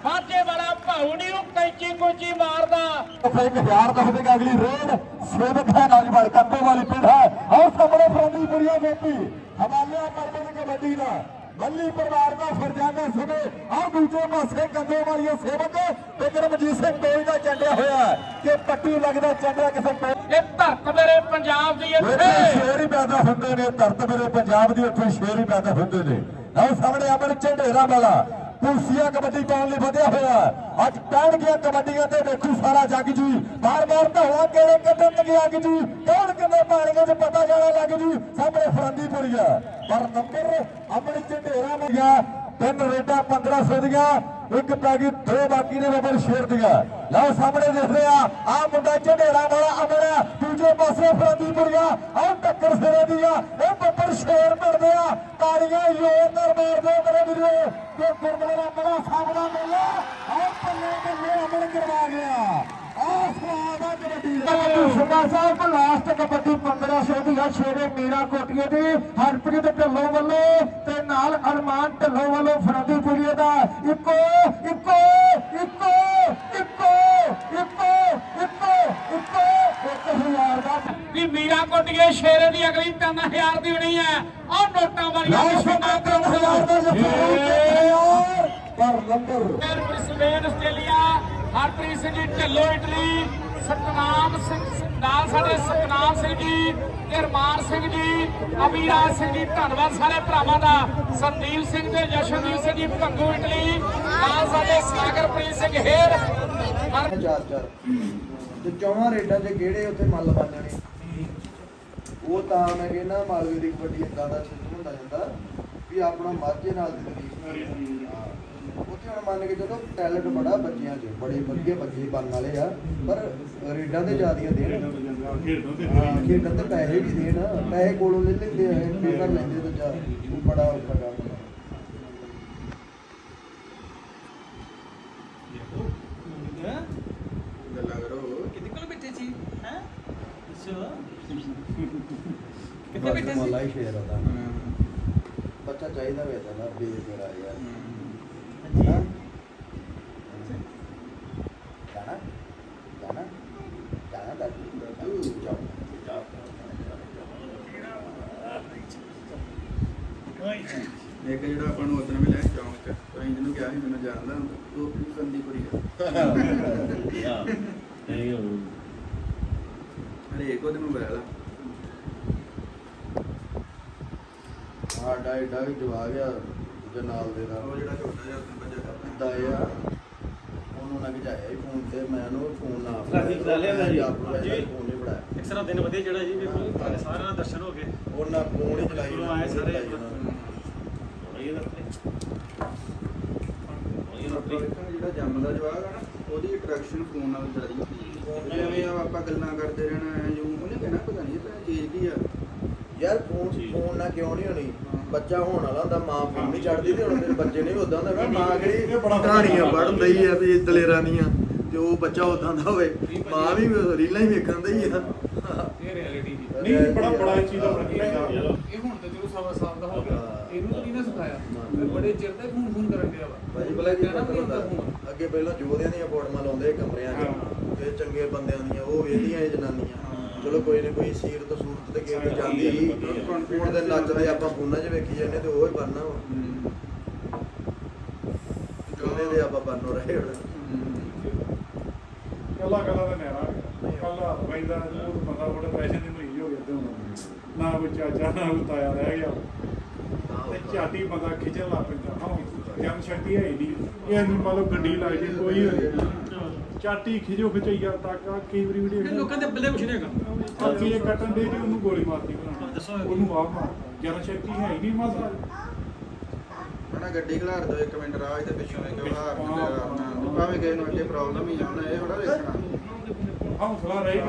ਮਾਝੇ ਵਾਲਾ ਭਾਊ ਨੀ ਉਹ ਕੈਂਚੀ ਕੁੰਚੀ ਮਾਰਦਾ। ਇੱਕ ਹਜ਼ਾਰ ਦੱਸਦੇਗਾ ਅਗਲੀ ਰੇਡ। ਸੇਵਕ ਹੈ ਨੌਜਵਾਨ ਕੱਪੇ ਵਾਲੀ ਪਿੰਡ ਹੈ। ਆਓ ਸਾਹਮਣੇ ਫਰੰਦੀ ਪੁਰੀਆ ਗੋਪੀ ਹਵਾਲਿਆ ਪਰਬਤ ਕਬੱਡੀ ਦਾ। ਬੱਲੀ ਪਰਿਵਾਰ ਦਾ ਫਰਜ਼ਾਨਾ ਸੁਣੇ ਆਹ ਦੂਜੇ ਪਾਸੇ ਕੰਦੇ ਵਾਲੀਆ ਸੇਵਕ ਤੇ ਕਰਮਜੀਤ ਸਿੰਘ ਦੋਈ ਦਾ ਚੰਡਿਆ ਹੋਇਆ ਕਿ ਪੱਟੀ ਲੱਗਦਾ ਚੰਡਿਆ ਕਿਸੇ ਪਿੰਡ ਇਹ ਧਰਤ ਮੇਰੇ ਪੰਜਾਬ ਦੀ ਇੱਥੇ। ਇੱਥੇ ਸ਼ੇਰ ਹੀ ਪੈਦਾ ਹੁੰਦੇ ਨੇ। ਧਰਤ ਮੇਰੇ ਪੰਜਾਬ ਦੀ ਉੱਥੇ ਸ਼ੇਰ ਹੀ ਪੈਦਾ ਹੁੰਦੇ ਨੇ। ਆਓ ਸਾਹਮਣੇ ਅਮਨ ਝੰਡੇਰਾ ਵਾਲਾ। ਪੁਲਸੀਆ ਕਬੱਡੀ ਪਾਉਣ ਲਈ ਵਧਿਆ ਹੋਇਆ ਹੈ। ਅੱਜ ਪੈਣਗੀਆਂ ਕਬੱਡੀਆਂ ਤੇ ਵੇਖੂ ਸਾਰਾ ਜੱਗ ਜੀ। ਬਾਰ ਬਾਰ ਧੌਲਾ ਕਿਹੜੇ ਕੱਢਣ ਲੱਗੇ ਅੱਗ ਜੀ? ਕੌਣ ਕਿੰਨੇ ਪਾਣੀਆਂ 'ਚ ਪਤਾ ਜਾਣਾ ਲੱਗ ਜੀ? ਸਾਹਮਣੇ ਫਰੰਦੀਪੁਰੀਆ ਪਰ ਨੰਬਰ ਆਪਣੇ ਝੰਡੇਰਾ ਹੋ ਤਿੰਨ ਰੇਡਾਂ 1500 ਦੀਆਂ। ਇੱਕ ਪੈ ਗਈ, ਦੋ ਬਾਕੀ ਨੇ ਬੱਬਰ ਸ਼ੇਰ ਦੀਆਂ। ਲਓ ਸਾਹਮਣੇ ਦੇਖਦੇ ਆ ਆ ਮੁੰਡਾ ਝੰਡੇਰਾ ਵਾਲਾ ਅਮਰ ਹੈ ਦੂਜੇ ਪਾਸੇ ਫਰੰਦੀਪੁਰੀਆ ਆਹ ਟੱਕਰ ਸਿਰੇ ਦੀ ਆ। ਇਹ ਬੱਬਰ ਸ਼ੇਰ ਮਿਲਦੇ ਆ ਜ਼ੋਰਦਾਰ ਮਾਰਦੇ ਆ ਮੇਰੇ ਵੀਰੋ ਤੇ ਗੁਰਦੁਆਰਾ ਬੜਾ ਸਾਹਮਣਾ ਮਿਲਿਆ ਆਹ ਪੱਲੇ ਬੱਲੇ ਅਮਰ ਕਰਵਾ ਗਿਆ ਆਹ ਸਵਾਦ ਆ ਕਬੱਡੀ ਦਾ ਸਾਹਿਬ ਲਾਸਟ ਕਬੱਡੀ 1500 ਦੀ ਆ ਸ਼ੇਰੇ ਮੀਰਾ ਕੋਟੀਏ ਦੀ ਹਰਪ੍ਰੀਤ ਢੱਲੋਂ ਵੱਲੋਂ ਤੇ ਨਾਲ ਅਰਮਾਨ ਢੱਲੋਂ ਵੱਲੋਂ ਫਰੰਦੀਪੁਰੀਏ ਦਾ ਇੱਕੋ ਇੱਕੋ ਇੱਕੋ ਇੱਕੋ ਇੱਕੋ ਇੱਕੋ ਇੱਕੋ 1000 ਦਾ ਵੀ ਮੀਰਾ ਕੋਟੀਏ ਸ਼ੇਰੇ ਦੀ ਅਗਲੀ 3000 ਦੀ ਹੋਣੀ ਹੈ। ਉਹ ਨੋਟਾਂ ਮਸ਼ੀਨਾਂ ਦਾ 3000 ਦਾ ਜਫਾ ਯਾਰ ਪਰ ਨੰਬਰ। ਫਿਰ ਬ੍ਰਿਸਬੇਨ ਆਸਟ੍ਰੇਲੀਆ ਹਰਪ੍ਰੀਤ ਸਿੰਘ ਜੀ ਢਿੱਲੋਂ ਇਟਲੀ। ਸਤਨਾਮ ਸਿੰਘ ਨਾਲ ਸਾਡੇ ਸਤਨਾਮ ਸਿੰਘ ਜੀ ਨਿਰਮਾਨ ਸਿੰਘ ਜੀ ਅਬੀਰਾਜ ਸਿੰਘ ਜੀ ਧੰਨਵਾਦ ਸਾਰੇ ਭਰਾਵਾਂ ਦਾ। ਸੰਦੀਪ ਸਿੰਘ ਤੇ ਜਸ਼ਨਦੀਪ ਸਿੰਘ ਜੀ ਭੰਗੂ ਇਟਲੀ। ਨਾਲ ਸਾਡੇ ਸਾਗਰਪ੍ਰੀਤ ਸਿੰਘ ਹੇਰ। ਹਰ ਚਾਰ ਚਾਰ। ਤੇ ਚੌਵਾਂ ਰੇਡਾਂ 'ਚ ਕਿਹੜੇ ਉੱਥੇ ਮੱਲ ਬਣ ਜਾਣੇ ਉਹ ਤਾਂ ਮੈਂ ਕਹਿੰਦਾ ਮਾਲਵੇ ਦੀ ਕਬੱਡੀ ਇਦਾਂ ਦਾ ਸਿਸਟਮ ਹੁੰਦਾ ਜਾਂਦਾ ਵੀ ਆਪਣਾ ਮਾਝੇ ਨਾਲ ਦੀ ਤਰੀਕ। ਉੱਥੇ ਹੁਣ ਮੰਨ ਕੇ ਚਲੋ ਟੈਲੈਂਟ ਬੜਾ ਬੱਚਿਆਂ 'ਚ ਬੜੇ ਵਧੀਆ ਬੱਚੇ ਬਣਨ ਵਾਲੇ ਆ ਪਰ ਰੇਡਾਂ ਤੇ ਜ਼ਿਆਦੀਆਂ ਦੇਣ। ਹਾਂ ਖੇਡਣ ਤੇ ਪੈਸੇ ਵੀ ਦੇਣ ਪੈਸੇ ਕੋਲੋਂ ਲੈ ਲੈਂਦੇ ਆ ਪੇਪਰ ਲੈਂਦੇ ਤੇ ਜਾ ਉਹ ਬੜਾ ਔਖਾ ਕੰਮ ਆ। ਗੱਲਾਂ ਕਰੋ ਕਿਤੇ ਕੋਲ ਬੈਠੇ ਸੀ ਹੈ ਅੱਛਾ ਕਿੱਥੇ ਬੈਠੇ ਸੀ? ਮੱਲਾ ਹੀ ਸ਼ੇਰ ਉਹਦਾ। ਬੱਚਾ ਚਾਹੀਦਾ ਵੇ ਤਾਂ ਨਾ ਬੇਗਰਾ ਯਾਰ ਹਾਂ। ਜਾਣਾ? ਜਾਣਾ? ਜਾਣਾ ਦਾਦੂ ਜਾਓ। ਜਾਓ ਇੱਕ ਜਿਹੜਾ ਆਪਾਂ ਨੂੰ ਉਦੋਂ ਮਿਲਿਆ ਸੀ ਚੌਂਕ 'ਚ ਤੁਸੀਂ ਜਿਹਨੂੰ ਕਿਹਾ ਸੀ ਮੈਨੂੰ ਜਾਣਦਾ ਉਹ ਆਪਣੀ ਕੰਦੀਪੁਰੀ ਦਾ ਹਰੇਕ ਉਹਦੇ ਮੋਬਾਈਲ ਆ ਸਾਡਾ ਏਡਾ ਵੀ ਜਵਾ ਗਿਆ ਜੇ ਨਾਲ ਦੇ ਦਾ ਉਹ ਜਿਹੜਾ ਛੋਟਾ ਜਿਹਾ ਕਰਦਾ। ਆ। ਉਹਨੂੰ ਹੀ ਫੋਨ ਤੇ ਮੈਂ ਉਹਨੂੰ ਫੋਨ ਨਾ ਰਾਤੀ ਬੁਲਾ ਲਿਆ ਮੈਂ ਜੀ। ਆਪ ਨੂੰ ਜੀ। ਫੋਨ ਨਹੀਂ ਫੜਾਇਆ। ਇੱਕ ਸਾਰਾ ਦਿਨ ਵਧੀਆ ਜਿਹੜਾ ਜੀ ਤੁਹਾਡੇ ਸਾਰਿਆਂ ਦਾ ਦਰਸ਼ਨ ਹੋ ਗਏ। ਉਹਨਾਂ ਫੋਨ ਹੀ ਚਲਾਈ ਜਦੋਂ ਆਏ ਸਾਰੇ ਚਲਾਈ ਆਪਾਂ ਜਿਹੜਾ ਜੰਮਦਾ ਜਵਾਗ ਆ ਨਾ ਉਹਦੀ ਅਟਰੈਕਸ਼ਨ ਫੋਨ ਨਾਲ ਜ਼ਿਆਦਾ ਹੁੰਦੀ ਹੈ। ਜਿਵੇਂ ਆਪਾਂ ਗੱਲਾਂ ਕਰਦੇ ਰਹਿਣਾ ਐ ਜੋ ਉਹਨੇ ਕਹਿਣਾ ਪਤਾ ਨਹੀਂ ਇਹ ਤਾਂ ਚੀਜ਼ ਕੀ ਆ। ਯਾਰ ਫੋਨ ਫੋਨ ਨਾ ਕਿਉਂ ਨਹੀਂ ਹੋਣੀ? ਬੱਚਾ ਹੋਣ ਵਾਲਾ ਹੁੰਦਾ ਮਾਂ ਫੋਨ ਨਹੀਂ ਛੱਡਦੀ ਤੇ ਹੁਣ ਮੇਰੇ ਬੱਚੇ ਨੇ ਵੀ ਉਦਾਂ ਦਾ ਨਾ ਮਾਂ ਕਿਹੜੀ ਕਹਾਣੀਆਂ ਪੜ੍ਹਨ ਦਈ ਆ ਵੀ ਦਲੇਰਾਂ ਦੀਆਂ ਤੇ ਉਹ ਬੱਚਾ ਉਦਾਂ ਦਾ ਹੋਵੇ ਮਾਂ ਵੀ ਰੀਲਾਂ ਹੀ ਵੇਖਣ ਦਈ ਆ। ਇਹ ਰਿਐਲਿਟੀ ਦੀ ਨਹੀਂ ਬੜਾ ਬੜਾ ਇਹ ਚੀਜ਼ ਦਾ ਫ਼ਰਕ ਪੈਂਦਾ ਇਹ ਹੁਣ ਤਾਂ ਚਲੋ ਸਵਾ ਸਾਲ ਦਾ ਹੋ ਗਿਆ ਇਹਨੂੰ ਤਾਂ ਕਿਹਨੇ ਸਿਖਾਇਆ? ਇਹ ਬੜੇ ਚਿਰ ਦਾ ਫੋਨ ਫੋਨ ਕਰਨ ਡਿਆ ਵਾ। ਭਾਜੀ ਭਲਾ ਕੀ ਕਹਿਣਾ ਵੀ ਪਤਾ ਹੁੰਦਾ ਹੁੰਦਾ ਫੋਨ ਅੱਗੇ ਪਹਿਲਾਂ ਜੋਧਿਆਂ ਦੀਆਂ ਫੋਟੋਆਂ ਲਾਉਂਦੇ ਕਮਰਿਆਂ 'ਚ ਤੇ ਚੰਗੇ ਬੰਦਿਆਂ ਦੀਆਂ ਉਹ ਵੇਖਦੀਆਂ ਇਹ ਜਨਾਨੀਆਂ। ਚਲੋ ਕੋਈ ਨਾ ਕੋਈ ਸੀਰਤ ਸੂਰਤ ਤੇ ਕਿਸੇ ਤੇ ਜਾਂਦੀ ਸੀ। ਹੁਣ ਨੱਚਦੇ ਆਪਾਂ ਫੋਨਾਂ 'ਚ ਵੇਖੀ ਜਾਂਦੇ ਤੇ ਉਹ ਹੀ ਬਣਨਾ ਵਾ। ਉਹਦੇ ਦੇ ਆਪਾਂ ਬਣਨੋਂ ਰਹੇ ਹੁਣ। ਕੱਲਾ ਕੱਲਾ ਤਾਂ ਨਹਿਰਾ ਕੱਲਾ ਪੈਂਦਾ ਉਹ ਬੰਦਾ ਬੜੇ ਪੈਸੇ ਦੀ ਮਈ ਹੋ ਗਿਆ ਤੇ ਹੁਣ। ਨਾ ਕੋਈ ਚਾਚਾ, ਨਾ ਕੋਈ ਤਾਇਆ ਰਹਿ ਗਿਆ। ਤੇ ਝਾਟੀ ਬੰਦਾ ਖਿੱਚਣ ਲੱਗ ਪੈਂਦਾ। ਹਾਂ ਜਨ ਸ਼ਕਤੀ ਹੈ ਨਹੀਂ। ਇਹ ਨਹੀਂ ਮੰਨ ਲਓ ਗੱਡੀ ਲੱਗ ਜੇ ਕੋਈ ਹੋਏ ਚਾਟੀ ਖਿਜੋ ਖਿਚਈਆ ਤੱਕ ਆ ਕਈ ਵਾਰੀ ਵੀਡੀਓ ਲੋਕਾਂ ਦੇ ਬੱਲੇ ਕੁਛ ਨਹੀਂ ਹੈਗਾ। ਅੱਗੇ ਇਹ ਕੱਟਣ ਦੇ ਤੇ ਉਹਨੂੰ ਗੋਲੀ ਮਾਰਦੀ ਦੱਸੋ। ਉਹਨੂੰ ਆਪ ਮਾਰ ਜਨ ਸ਼ਕਤੀ ਹੈ ਹੀ ਨਹੀਂ ਮਾਸਾ ਹਨਾ ਗੱਡੀ ਖਿਲਾਰ ਦਿਓ ਇੱਕ ਮਿੰਟ ਰਾਹ ਤੇ ਪਿੱਛੋਂ ਇੱਕ ਹਾਰ ਨਾ ਭਾਵੇਂ ਕਿਸੇ ਨੂੰ ਅੱਗੇ ਪ੍ਰੋਬਲਮ ਹੀ ਆ ਹੁਣ ਇਹ ਥੋੜਾ ਵੇਖਣਾ। ਹੌਸਲਾ ਰਹੇ